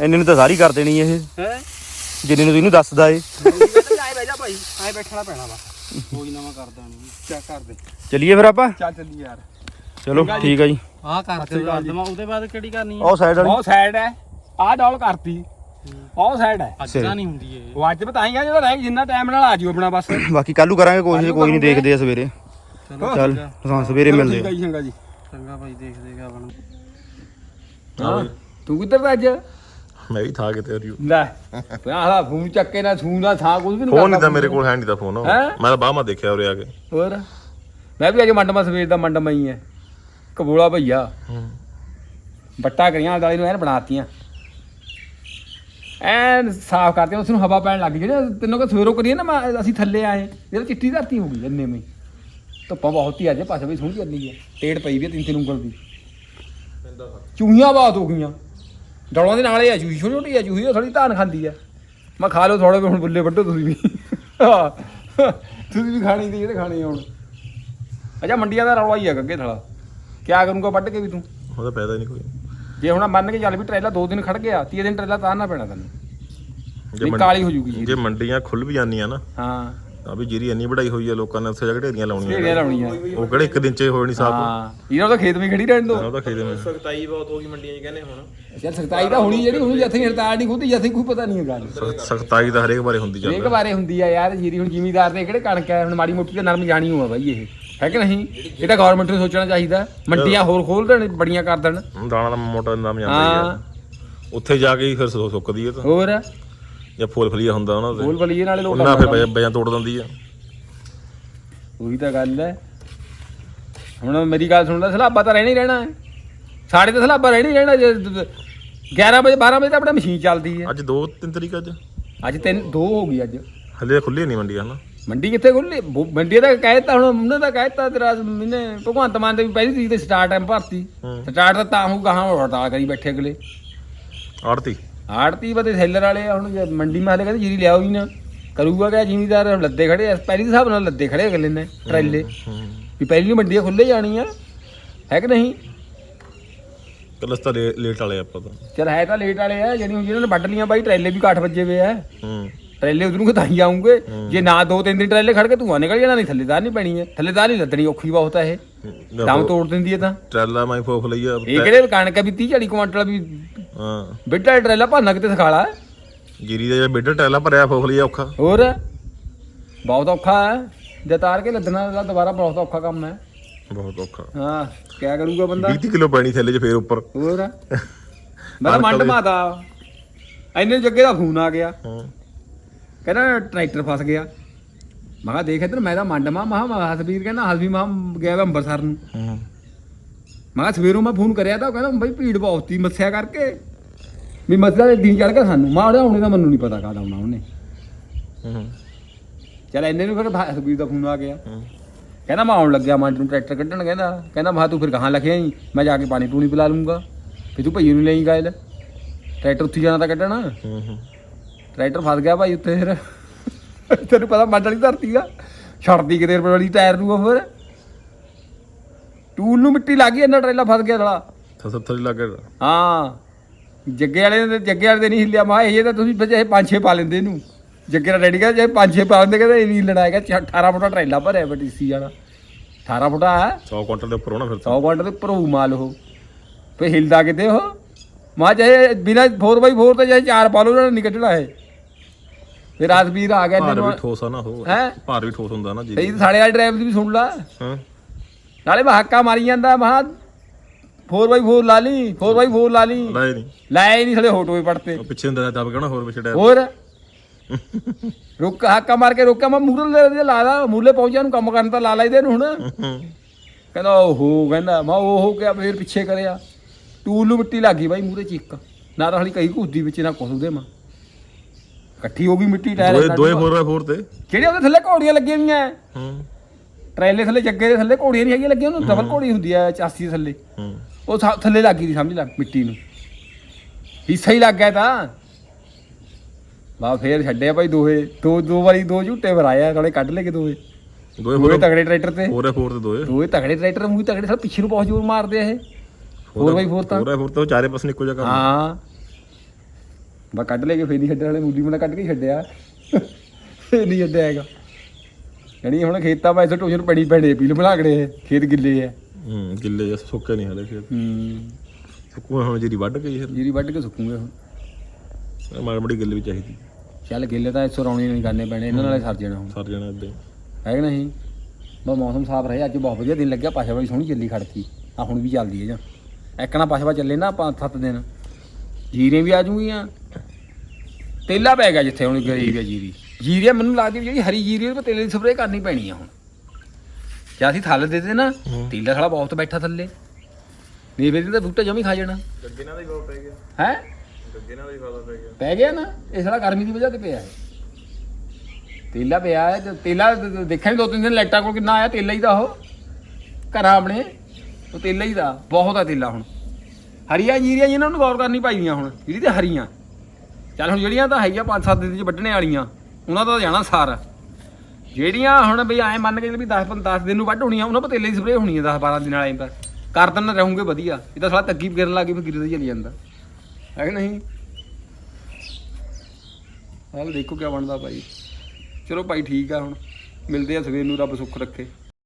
ਇੰਨੇ ਨੂੰ ਤਾਂ ਸਾਰੀ ਕਰ ਦੇਣੀ ਇਹ। ਹੈ? ਜਿੰਨੇ ਨੂੰ ਤੂੰ ਇਹਨੂੰ ਦੱਸਦਾ ਏ। ਆਏ ਬਹਿ ਜਾ ਭਾਈ। ਆਏ ਬੈਠਣਾ ਪੈਣਾ ਵਾ। ਕੋਈ ਨਾ ਮੈਂ ਕਰਦਾ ਨਹੀਂ ਚੈੱਕ ਕਰ ਦੇ। ਚੱਲੀਏ ਫਿਰ ਆਪਾਂ? ਚੱਲ ਚੱਲੀ ਯਾਰ। ਚਲੋ ਠੀਕ ਆ ਜੀ। ਆਹ ਕਰ ਦਵਾਂ ਉਹਦੇ ਬਾਅਦ ਕਿਹੜੀ ਕਰਨੀ ਆ? ਉਹ ਸਾਈਡ ਵਾਲੀ। ਬਹੁਤ ਸਾਈਡ ਹੈ। ਆਹ ਡੌਲ ਕਰਤੀ। ਬਹੁਤ ਸਾਈਡ ਹੈ। ਅੱਜ ਤਾਂ ਨਹੀਂ ਹੁੰਦੀ ਇਹ। ਉਹ ਅੱਜ ਬਤਾਈਆਂ ਜਿਹੜਾ ਰਹਿ ਜਿੰਨਾ ਟਾਈਮ ਨਾਲ ਆ ਜਿਓ ਆਪਣਾ ਬਸ। ਬਾਕੀ ਕੱਲੂ ਕਰਾਂਗੇ ਕੋਸ਼ਿਸ਼ ਕੋਈ ਨਹੀਂ ਦੇਖਦੇ ਆ ਸਵੇਰੇ। ਚਲੋ ਚੱਲ। ਹਾਂ ਸਵੇਰੇ ਮਿਲਦੇ ਆ ਚੰਗਾ ਜੀ। ਚੰਗਾ ਭਾਈ ਦੇਖਦੇ ਬਣਾ ਹਾਂ। ਤੂੰ ਕਿੱਧਰ ਦਾ ਅੱਜ? ਮੈਂ ਵੀ ਥਾ ਕਿਤੇ ਰਿਓ ਲੈ ਆਹ ਫੋਨ ਚੱਕੇ ਨਾ ਛੂੰ ਨਾ ਥਾਂ ਕੁਝ ਵੀ ਨਹੀਂ ਫੋਨ ਨਹੀਂ ਤਾਂ ਮੇਰੇ ਕੋਲ ਹੈ ਨਹੀਂ ਤਾਂ ਫੋਨ। ਹੈਂ? ਮੈਂ ਤਾਂ ਬਾਹਮਾ ਦੇਖਿਆ ਉਰੇ ਆ ਕੇ। ਹੋਰ? ਮੈਂ ਵੀ ਅੱਜ ਮੰਡਮਾ ਸਵੇਰ ਦਾ ਮੰਡਮਾ ਹੀ ਹੈ ਕਬੂਲਾ ਭਈਆ। ਬੱਟਾ ਕਰੀਆਂ ਦੁਆਲੇ ਨੂੰ ਐਨ ਬਣਾਤੀਆਂ। ਐਨ ਸਾਫ਼ ਕਰਦੇ ਉਸ ਨੂੰ ਹਵਾ ਪੈਣ ਲੱਗ ਗਈ। ਜਿਹੜੇ ਤੈਨੂੰ ਕੋ ਸਵੇਰੋਂ ਕਰੀਏ ਨਾ ਮੈਂ- ਅਸੀਂ ਥੱਲੇ ਆਏ। ਜਿਹੜਾ ਚਿੱਟੀ ਧਰਤੀ ਹੋ ਗਈ ਇੰਨੇ ਵਿੱਚ ਧੁੱਪਾਂ ਬਹੁਤ ਹੀ ਅੱਜ ਪਾਸੇ ਵੀ ਸੋਹਣੀ ਚੱਲੀ ਹੈ ਟੇੜ ਪਈ ਵੀ ਹੈ ਤਿੰਨ ਤਿੰਨ ਉਂਗਲ ਦੀ। ਚੂਹੀਆਂ ਬਾਤ ਹੋ ਗਈਆਂ। ਡੌਲਾਂ ਦੇ ਨਾਲੇ ਆ ਚੂਹੀ ਛੋਟੀ ਛੋਟੀ ਆ ਚੂਹੀ ਉਹ ਥੋੜੀ ਧਾਨ ਖਾਂਦੀ ਆ। ਮੈਂ ਖਾ ਲਓ ਥੋੜੇ ਹੁਣ ਬੁੱਲੇ ਵੱਢੋ ਤੁਸੀਂ ਵੀ। ਹਾਂ। ਤੁਸੀਂ ਵੀ ਖਾਣੀ ਤੇ ਜਿਹੜੇ ਖਾਣੇ ਹੁਣ? ਅੱਛਾ ਮੰਡੀਆਂ ਦਾ ਰੌਲਾ ਹੀ ਆ ਗੱਗੇ ਥਲਾ। ਕਿਆ ਕਰੂੰਗਾ ਵੱਢ ਕੇ ਵੀ ਤੂੰ? ਉਹਦਾ ਪੈਦਾ ਨਹੀਂ ਕੋਈ। ਜੇ ਹੁਣ ਮੰਨ ਕੇ ਚੱਲ ਵੀ ਟਰੇਲਾ ਦੋ ਦਿਨ ਖੜ ਗਿਆ ਤੀਏ ਦਿਨ ਟਰੇਲਾ ਤਾਰਨਾ ਪੈਣਾ ਤੈਨੂੰ। ਜੇ ਕਾਲੀ ਹੋ ਜੂਗੀ ਜੀ ਜੇ। ਮੰਡੀਆਂ ਖੁੱਲ ਵੀ ਜਾਂਦੀਆਂ ਨਾ ਹਾਂ। ਤਾਂ ਵੀ ਜੀਰੀ ਇੰਨੀ ਵਢਾਈ ਹੋਈ ਆ ਲੋਕਾਂ ਨੇ ਉੱਥੇ ਜਾ ਕੇ ਢੇਰੀਆਂ ਢੇਰੀਆਂ ਲਾਉਣੀਆਂ ਲਾਉਣੀਆਂ। ਉਹ ਕਿਹੜੇ ਇੱਕ ਦਿਨ ਚ ਹੋ ਨਹੀਂ ਸਾਫ਼? ਹਾਂ ਇਹਨਾਂ ਦਾ ਖੇਤ ਵਿੱਚ ਖੜੀ ਰਹਿਣ ਦੋ। ਉਹਦਾ ਖੇਦੇ ਮੈਂ ਸਖਤਾਈ ਬਹੁਤ ਹੋ ਗਈ ਮੰਡੀਆਂ 'ਚ ਕਹਿੰਦੇ ਹੁਣ। ਯਾਰ ਸਖਤਾਈ ਤਾਂ ਹੋਣੀ ਜਿਹੜੀ ਹੁਣ ਜਥੇ ਹੜਤਾਲ ਨਹੀਂ ਖੁੱਦੀ ਜਥੇ ਕੋਈ ਪਤਾ ਨਹੀਂ ਗੱਲ ਸਖਤਾਈ ਤਾਂ ਹਰੇਕ ਬਾਰੇ ਹੁੰਦੀ ਇੱਕ ਜਾਂਦਾ ਬਾਰੇ ਹੁੰਦੀ ਆ ਯਾਰ ਜੀਰੀ ਹੁਣ ਜ਼ਿਮੀਦਾਰ ਦੇ ਕਿਹੜੇ ਕਣਕ ਹੈ ਹੁਣ ਮਾੜੀ ਮੋਟੀ ਤਾਂ ਨਰਮ ਜਾਣੀ ਹੋਆ ਬਾਈ ਇਹ। ਹੈ ਕਿ ਨਹੀਂ? ਇਹ ਤਾਂ ਗਵਰਨਮੈਂਟ ਨੂੰ ਸੋਚਣਾ ਚਾਹੀਦਾ। ਮੰਡੀਆਂ ਹੋਰ ਖੋਲ ਦੇਣ ਬੜੀਆਂ ਕਰ ਦੇਣ। ਦਾਣਾ ਦਾ ਮੋਟਾ ਨਾਮ ਜਾਂਦਾ ਆ। ਉੱਥੇ ਜਾ ਕੇ ਹੀ ਫਿਰ ਸੁੱਕਦੀ ਹੈ ਤਾਂ। ਹੋਰ? ਜਾਂ ਫੁੱਲ ਫਲੀਆ ਹੁੰਦਾ ਉਹਨਾਂ ਬੋਲ ਦੇ ਬਲੀਏ ਨਾਲੇ ਲੋਕ ਉਹਨਾਂ ਫਿਰ ਬਿਆਂ ਤੋੜ ਦਿੰਦੀ ਆ। ਉਹੀ ਤਾਂ ਗੱਲ ਹੈ ਹੁਣ ਮੇਰੀ ਗੱਲ ਸੁਣਦਾ ਸਲਾਬਾ ਤਾਂ ਰਹਿਣਾ ਹੀ ਰਹਿਣਾ ਹੈ ਸਾਡੇ ਤਾਂ ਸਲਾਬਾ ਰਹਿਣਾ ਹੀ ਰਹਿਣਾ ਜੇ 11 ਵਜੇ 12 ਵਜੇ ਤਾਂ ਆਪਣੀ ਮਸ਼ੀਨ ਚੱਲਦੀ ਹੈ ਅੱਜ 2 3 ਤਰੀਕ ਅੱਜ? ਅੱਜ ਤਿੰਨ ਦੋ ਹੋ ਗਈ ਅੱਜ। ਹਲੇ ਖੁੱਲੀ ਨਹੀਂ ਮੰਡੀ ਹਨਾ। ਮੰਡੀ ਕਿੱਥੇ ਖੁੱਲੀ ਬੋ- ਮੰਡੀ ਦਾ ਕਹਿਤਾ ਹੁਣ ਉਹਨੇ ਤਾਂ ਕਹਿਤਾ ਤੇਰਾ ਮੈਨੇ ਭਗਵੰਤ ਮਾਨ ਦੇ ਵੀ ਪਹਿਲੀ ਤਰੀਕ ਤੇ ਸਟਾਰਟ ਟਾਈਮ ਭਰਤੀ। ਹੂੰ। ਸਟਾਰਟ ਤਾਂ ਤਾਂ ਹੋਊ ਗਾਹਾਂ ਹੜਤਾਲ ਕਰੀ ਬੈਠੇ ਅਗਲੇ। ਆੜਤੀ। ਆੜਤੀ ਬਤੇ ਸੈਲਰ ਵਾਲੇ ਆ ਹੁਣ ਜੇ ਮੰਡੀ ਮਾਲੇ ਕਹਿੰਦੇ ਜੀਰੀ ਲਿਆਓ ਹੀ ਨਾ। ਕਰੂਗਾ ਕਿ ਜ਼ਿਮੀਦਾਰ ਲੱਦੇ ਖੜੇ ਆ ਪਹਿਲੀ ਦੇ ਹਿਸਾਬ ਨਾਲ ਲੱਦੇ ਖੜੇ ਅਗਲੇ ਨੇ ਟਰੈਲੇ। ਹੂੰ ਵੀ ਪਹਿਲੀ ਮੰਡੀਆਂ ਖੁੱਲੇ ਜਾਣੀਆਂ ਹੈ ਕਿ ਨਹੀਂ? ਕੱਲਸ ਤਾਂ ਲੇ- ਲੇਟ ਵਾਲੇ ਆਪਾਂ ਤਾਂ। ਚਲ ਹੈ ਤਾਂ ਲੇਟ ਵਾਲੇ ਆ ਜਿਹੜੀ ਹੁਣ ਜਿਹਨਾਂ ਨੇ ਵੱਢ ਲੀਆਂ ਬਾਈ ਟਰੈਲੇ ਵੀ 8 ਵਜੇ ਵੇ ਆ। ਹੂੰ। ਟਰੈਲੇ ਉਧਰੋਂ ਕਿ ਤਾਂ ਹੀ ਆਉਂਗੇ? ਜੇ ਨਾ ਦੋ ਤਿੰਨ ਦਿਨ ਟਰੈਲੇ ਖੜ ਕੇ ਧੂਆ ਨਿਕਲ ਜਾਣਾ ਨਹੀਂ ਥੱਲੇਦਾਰ ਨਹੀਂ ਪੈਣੀ ਹੈ ਥੱਲੇਦਾਰ ਨਹੀਂ ਲੱਦਣੀ ਔਖੀ ਬਹੁਤ ਹੈ। ਇਹ ਦਮ ਤੋੜ ਦਿੰਦੀ ਹੈ ਤਾਂ। ਟਰੈਲਾ ਮੈਂ ਫੋਫ ਲਈ ਆ ਇਹ ਕਿਹੜੇ ਕਣਕ ਆ ਵੀ 30 40 ਕੁਇੰਟਲ ਵੀ ਹਾਂ। ਬਿੱਟਾ ਟਰੈਲਾ ਭਾਨਾ ਕਿਤੇ ਸਖਾਲਾ ਜੀਰੀ ਦਾ ਜਿਹੜਾ ਬੇਡਾ ਟਰੈਲਾ ਭਰਿਆ ਫੋਫ ਲਈ ਔਖਾ। ਹੋਰ? ਬਹੁਤ ਔਖਾ ਹੈ। ਜੇ ਤਾਰ ਕੇ ਲੱਦਣਾ ਤਾਂ ਦੁਬਾਰਾ ਬਹੁਤ ਔਖਾ ਕੰਮ ਹੈ। ਬਹੁਤ ਔਖਾ। ਹਾਂ ਕਿਆ ਕਰੂਗਾ ਬੰਦਾ? 20 ਕਿਲੋ ਪੈਣੀ ਥੱਲੇ 'ਚ ਫੇਰ ਉੱਪਰ। ਹੋਰ? ਮੈਂ ਤਾਂ ਮੰਡ ਮਾਤਾ। ਐਨੇ ਜੱਗੇ ਦਾ ਫੋਨ ਆ ਗਿਆ। ਹਾਂ। ਕਹਿੰਦਾ ਟਰੈਕਟਰ ਫਸ ਗਿਆ। ਮੈਂ ਕਿਹਾ ਦੇਖ ਇੱਧਰ ਮੈਂ ਤਾਂ ਮੰਡ ਮਾ ਮਹਾ ਮਹਾ ਹਸਬੀਰ ਕਹਿੰਦਾ ਹਸਬੀ ਮਾ ਗਿਆ ਵਾ ਅੰਬਰਸਰ ਨੂੰ। ਹੂੰ। ਮੈਂ ਕਿਹਾ ਸਵੇਰੋਂ ਮੈਂ ਫੋਨ ਕਰਿਆ ਤਾਂ ਉਹ ਕਹਿੰਦਾ ਬਈ ਭੀੜ ਬਹੁਤ ਸੀ ਮੱਸਿਆ ਕਰਕੇ। ਵੀ ਮੱਸਿਆ ਦੇ ਦਿਨ ਚੜ ਗਿਆ ਸਾਨੂੰ। ਮੈਂ ਉਹਦਾ ਹੁਣੇ ਦਾ ਮੈਨੂੰ ਨਹੀਂ ਪਤਾ ਕਦ ਆਉਣਾ ਉਹਨੇ। ਹੂੰ। ਚੱਲ ਇੰਨੇ ਨੂੰ ਫਿਰ ਹਸਬੀਰ ਦਾ ਫੋਨ ਆ ਗਿਆ। ਹੂੰ। ਕਹਿੰਦਾ ਮੈਂ ਆਉਣ ਲੱਗਿਆ ਮੰਡ ਨੂੰ ਟਰੈਕਟਰ ਕੱਢਣ ਕਹਿੰਦਾ। ਕਹਿੰਦਾ ਮੈਂ ਤੂੰ ਫਿਰ ਕਹਾਂ ਲਿਖਿਆ ਹੀ ਮੈਂ ਜਾ ਕੇ ਪਾਣੀ ਪੂਣੀ ਪਿਲਾ ਲੂੰਗਾ ਫਿਰ ਤੂੰ ਭਈਏ ਨੂੰ ਲੈਂ ਗਾਇਲ ਟਰੈਕਟਰ ਉੱਥੇ ਜਾਣਾ ਤਾਂ ਕੱਢਣਾ। ਹੂੰ ਹੂੰ। ਟਰੈਕਟਰ ਫਸ ਗਿਆ ਭਾਈ ਉੱਤੇ ਫਿਰ। ਤੈਨੂੰ ਪਤਾ ਮੰਡ ਵਾਲੀ ਧਰਤੀ ਆ। ਛੱਡਦੀ ਕਿਤੇ ਰੁਪਏ ਵਾਲੀ ਟਾਇਰ ਨੂੰ ਉਹ ਫਿਰ। ਟੂਲ ਨੂੰ ਮਿੱਟੀ ਲੱਗ ਗਈ ਇੰਨਾ ਟਰੇਲਾ ਫਸ ਗਿਆ ਸਾਲਾ। ਥੱਲੇ ਲੱਗ ਗਿਆ। ਹਾਂ। ਜੱਗੇ ਵਾਲੇ ਨੇ ਜੱਗੇ ਵਾਲੇ ਦੇ ਨਹੀਂ ਹਿੱਲਿਆ। ਮਾ ਇਹ ਤਾਂ ਤੁਸੀਂ ਬਚੇ ਪੰਜ ਛੇ ਪਾ ਲੈਂਦੇ ਇਹਨੂੰ। ਜੱਗੇ ਦਾ ਡੈਡੀ ਕਹਿੰਦਾ ਜੇ ਪੰਜ ਛੇ ਪਾ ਲੈਂਦੇ ਕਹਿੰਦਾ ਇਹ ਨਹੀਂ ਲੜਾਏਗਾ 18 ਫੁੱਟਾ ਟਰੇਲਾ ਭਰਿਆ ਬਟੀਸੀ ਵਾਲਾ। 18 ਫੁੱਟਾ ਹੈ। 100 100 ਕੁਇੰਟਲ ਦੇ ਉੱਪਰ ਹੋਣਾ ਫਿਰ ਤਾਂ। ਕੁਆਂਟਲ ਦੇ ਭਰੂ ਮਾਲ ਉਹ। ਫੇ ਹਿਲਦਾ ਕਿਤੇ ਉਹ? ਮਾ ਚਾਹੇ ਬਿਨਾ 4x4 ਤੇ ਚਾਹੇ ਚਾਰ ਪਾ ਲਓ ਉਹਨਾਂ ਨੇ ਨਹੀਂ ਕੱਢਣਾ ਇਹ। ਫਿਰ ਰਾਜਵੀਰ ਆ ਗਿਆ ਭਾਰ ਵੀ ਠੋਸ ਆ ਨਾ ਉਹ। ਹੈਂ? ਭਾਰ ਵੀ ਠੋਸ ਹੁੰਦਾ ਨਾ ਜੀ। ਸਹੀ ਸਾਲੇ ਵਾਲੇ ਡਰਾਈਵਰ ਦੀ ਵੀ ਸੁਣ ਲਾ। ਹਾਂ। ਨਾਲੇ ਮੈਂ ਹੱਕਾ ਮਾਰੀ ਜਾਂਦਾ ਮਹਾ 4x4 ਲਾ ਲਈ 4x4 ਲਾ ਲਈ। ਲਾਏ ਨਹੀਂ। ਲਾਏ ਨਹੀਂ ਸਾਲੇ ਹੋਟੋਏ ਪੜਤੇ ਉਹ ਪਿੱਛੇ ਹੁੰਦਾ ਦਬ ਗਿਆ ਨਾ ਹੋਰ ਪਿੱਛੇ ਡਾਇਰ ਹੋਰ? ਰੁੱਕ ਹਾਕਾ ਮਾਰ ਕੇ ਰੋਕਿਆ ਮੈਂ ਮੂਰਲ ਦੇ ਲਾ ਲਾ ਮੂਲੇ ਪਹੁੰਚਿਆ ਨੂੰ ਕੰਮ ਕਰਨ ਤਾਂ ਲਾ ਲਾਈਦੇ ਨੂੰ ਹੁਣ। ਕਹਿੰਦਾ ਓਹੋ ਕਹਿੰਦਾ ਮੈਂ ਓਹੋ ਕਿਹਾ ਫੇਰ ਪਿੱਛੇ ਕਰਿਆ। ਟੂਲ ਨੂੰ ਮਿੱਟੀ ਲੱਗੀ ਬਾਈ ਮੂਰੇ ਚਿੱਕ ਨਾ ਤਾਂ ਹਲੀ ਕਈ ਘੁੱਦੀ ਵਿੱਚ ਨਾ ਉਹਦੇ ਮਾਂ। ਇਕੱਠੀ ਹੋ ਗਈ ਮਿੱਟੀ ਟਾਇਰ ਦੋਏ ਨਾਲ। ਦੋਏ 4x4 ਤੇ। ਕਿਹੜੇ ਉਹਦੇ ਥੱਲੇ ਘੋੜੀਆਂ ਲੱਗੀਆਂ ਹੋਈਆਂ। ਹੂੰ। ਟਰੇਲੇ ਥੱਲੇ ਜੱਗੇ ਦੇ ਥੱਲੇ ਘੋੜੀਆਂ ਨਹੀਂ ਹੈਗੀਆਂ ਲੱਗੀਆਂ ਉਹਨੂੰ ਡਬਲ ਘੋੜੀ ਹੁੰਦੀ ਆ 84 ਦੇ ਥੱਲੇ। ਹੂੰ। ਉਹ ਥਾ- ਥੱਲੇ ਲੱਗ ਗਈ ਸੀ ਸਮਝ ਲੈ ਮਿੱਟੀ ਨੂੰ। ਹਿੱਸਾ ਹੀ ਲੱਗ ਗਿਆ ਤਾਂ। ਬਾ ਫੇਰ ਛੱਡਿਆ ਭਾਈ ਦੋਹੇ। ਦੋ ਦੋ ਵਾਰੀ ਦੋ ਝੂਟੇ ਵਰਾਇਆ ਨਾਲੇ ਕੱਢ ਲੈ ਕੇ ਦੋਹੇ। ਦੋਏ ਦੋਹੇ 4 ਤਗੜੇ ਟਰੈਕਟਰ ਤੇ। 4x4 ਤੇ ਦੋਏ ਦੋਹੇ ਤਗੜੇ ਟਰੈਕਟਰ ਮੂੰਹ ਤਗੜੇ ਸਾਲ ਪਿੱਛੇ ਨੂੰ ਬਹੁਤ ਜ਼ੋਰ ਮਾਰਦੇ ਆ ਇਹ। ਹੋਰ ਬਾਈ ਹੋਰ ਤਾਂ। 4x4 ਤੇ ਉਹ ਚਾਰੇ ਪਾਸੇ ਇੱਕੋ ਜਗ੍ਹਾ ਹਾਂ। ਬਾ ਕੱਢ ਲੈ ਕੇ ਫੇਰ ਨਹੀਂ ਛੱਡਿਆ ਵਾਲੇ ਮੂਲੀ ਮਨਾ ਕੱਢ ਕੇ ਹੀ ਛੱਡਿਆ। ਫੇਰ ਨਹੀਂ ਛੱਡਿਆ ਹੈਗਾ। ਯਾਨੀ ਹੁਣ ਖੇਤਾਂ ਵਿੱਚ ਟੋਜਨ ਪੜੀ ਪੈਣੇ ਪੀਲ ਭਲਾਗੜੇ ਖੇਤ ਗਿੱਲੇ ਆ। ਹੂੰ ਗਿੱਲੇ ਜਿਹਾ ਸੁੱਕੇ ਨਹੀਂ ਹਲੇ ਫਿਰ। ਹੂੰ। ਸੁੱਕੂ ਹੁਣ ਜਿਹੜੀ ਵੱਢ ਗਈ ਫਿਰ। ਜੀਰੀ ਵੱਢ ਕੇ ਸੁੱਕੂਗੇ ਹੁਣ। ਮਾੜੀ ਮਾੜੀ ਗਿੱਲ ਵੀ ਚਾਹੀਦੀ। ਚੱਲ ਗਿੱਲੇ ਤਾਂ ਇੱਥੋਂ ਰੌਣੀ ਨਹੀਂ ਕਰਨੇ ਪੈਣੇ ਇਹਨਾਂ ਨਾਲੇ ਸਰ ਜਾਣਾ ਹੁਣ। ਸਰ ਜਾਣਾ ਇਦਾਂ ਹੈ। ਕਿ ਨਹੀਂ? ਬਾ ਮੌਸਮ ਸਾਫ਼ ਰਿਹਾ ਅੱਜ ਬਹੁਤ ਵਧੀਆ ਦਿਨ ਲੱਗਿਆ ਪਾਸ਼ਾ ਬਾਈ ਸੋਹਣੀ ਚੱਲੀ ਖੜਕੀ ਆ ਹੁਣ ਵੀ ਚੱਲਦੀ ਹੈ ਜਾਂ। ਇੱਕ ਨਾ ਪਾਸ਼ਾ ਚੱਲੇ ਨਾ ਪੰਜ ਸੱਤ ਦਿਨ। ਜੀਰੇ ਵੀ ਆ ਜੂਗੀਆਂ ਤੇਲਾ ਪੈ ਗਿਆ ਜਿੱਥੇ ਹੁਣ ਗਈ ਹੈ ਜੀਰੀ। ਜੀਰੀ ਮੈਨੂੰ ਲੱਗਦੀ ਵੀ ਜਿਹੜੀ ਹਰੀ ਜੀਰੀ ਉਹ ਤੇਲੇ ਦੀ ਸਪਰੇਅ ਕਰਨੀ ਪੈਣੀ ਆ ਹੁਣ। ਜੇ ਅਸੀਂ ਥੱਲ ਦੇ ਦੇ ਨਾ ਤੇਲਾ ਸਾਲਾ ਬਹੁਤ ਬੈਠਾ ਥੱਲੇ। ਨਹੀਂ ਫਿਰ ਤਾਂ ਬੂਟਾ ਜਮੀ ਖਾ ਜਾਣਾ। ਗੱਗੇ ਨਾਲ ਹੀ ਗੋ ਪੈ ਗਿਆ। ਹੈ? ਗੱਗੇ ਨਾਲ ਹੀ ਫਾਦਾ ਪੈ ਗਿਆ। ਪੈ ਗਿਆ ਨਾ ਇਹ ਸਾਲਾ ਗਰਮੀ ਦੀ ਵਜ੍ਹਾ ਤੇ ਪਿਆ ਹੈ ਤੇਲਾ ਪਿਆ ਹੈ ਤੇ ਤੇਲਾ ਦੇਖਿਆ ਦੋ ਤਿੰਨ ਦਿਨ ਲਾਈਟਾਂ ਕੋਲ ਕਿੰਨਾ ਆਇਆ ਤੇਲਾ ਹੀ ਦਾ ਉਹ। ਘਰਾਂ ਆਪਣੇ ਉਹ ਤੇਲਾ ਹੀ ਦਾ ਬਹੁਤ ਆ ਤੇਲਾ ਹੁਣ। ਹਰੀਆਂ ਜੀਰੀਆਂ ਇਹਨਾਂ ਨੂੰ ਗੌਰ ਕਰਨੀ ਪਾਈਆਂ ਹੁਣ ਜਿਹੜੀ ਤੇ ਹਰੀਆਂ। ਚੱਲ ਹੁਣ ਜਿਹੜੀਆਂ ਤਾਂ ਹੈਗੀਆਂ ਪੰਜ ਸੱਤ ਦਿਨ ਚ ਵੱਢਣੇ ਵਾਲੀਆਂ ਉਹਨਾਂ ਦਾ ਤਾਂ ਜਾਣਾ ਸਾਰ। ਜਿਹੜੀਆਂ ਹੁਣ ਬਈ ਐ ਮੰਨ ਕੇ ਚੱਲ ਵੀ 10 10 ਦਿਨ ਨੂੰ ਵੱਢ ਆ ਉਹਨਾਂ 'ਤੇ ਤੇਲੇ ਦੀ ਸਪਰੇਅ ਹੋਣੀ ਹੈ 10 12 ਦਿਨ ਵਾਲੇ ਪਰ ਕਰ ਦਿਨ ਰਹੂਗੇ ਵਧੀਆ, ਇਹ ਤਾਂ ਸਾਲਾ ਤੱਗੀ ਲੱਗ ਲੱਗੀ ਫਿਰ ਗਿਰਦਾ ਹੀ ਚਲੀ ਜਾਂਦਾ। ਹੈ ਕਿ ਨਹੀਂ? ਹਾਲ ਦੇਖੋ ਕੀ ਬਣਦਾ ਭਾਈ। ਚਲੋ ਭਾਈ ਠੀਕ ਆ ਹੁਣ, ਮਿਲਦੇ ਆ ਸਵੇਰ ਨੂੰ, ਰੱਬ ਸੁੱਖ ਰੱਖੇ।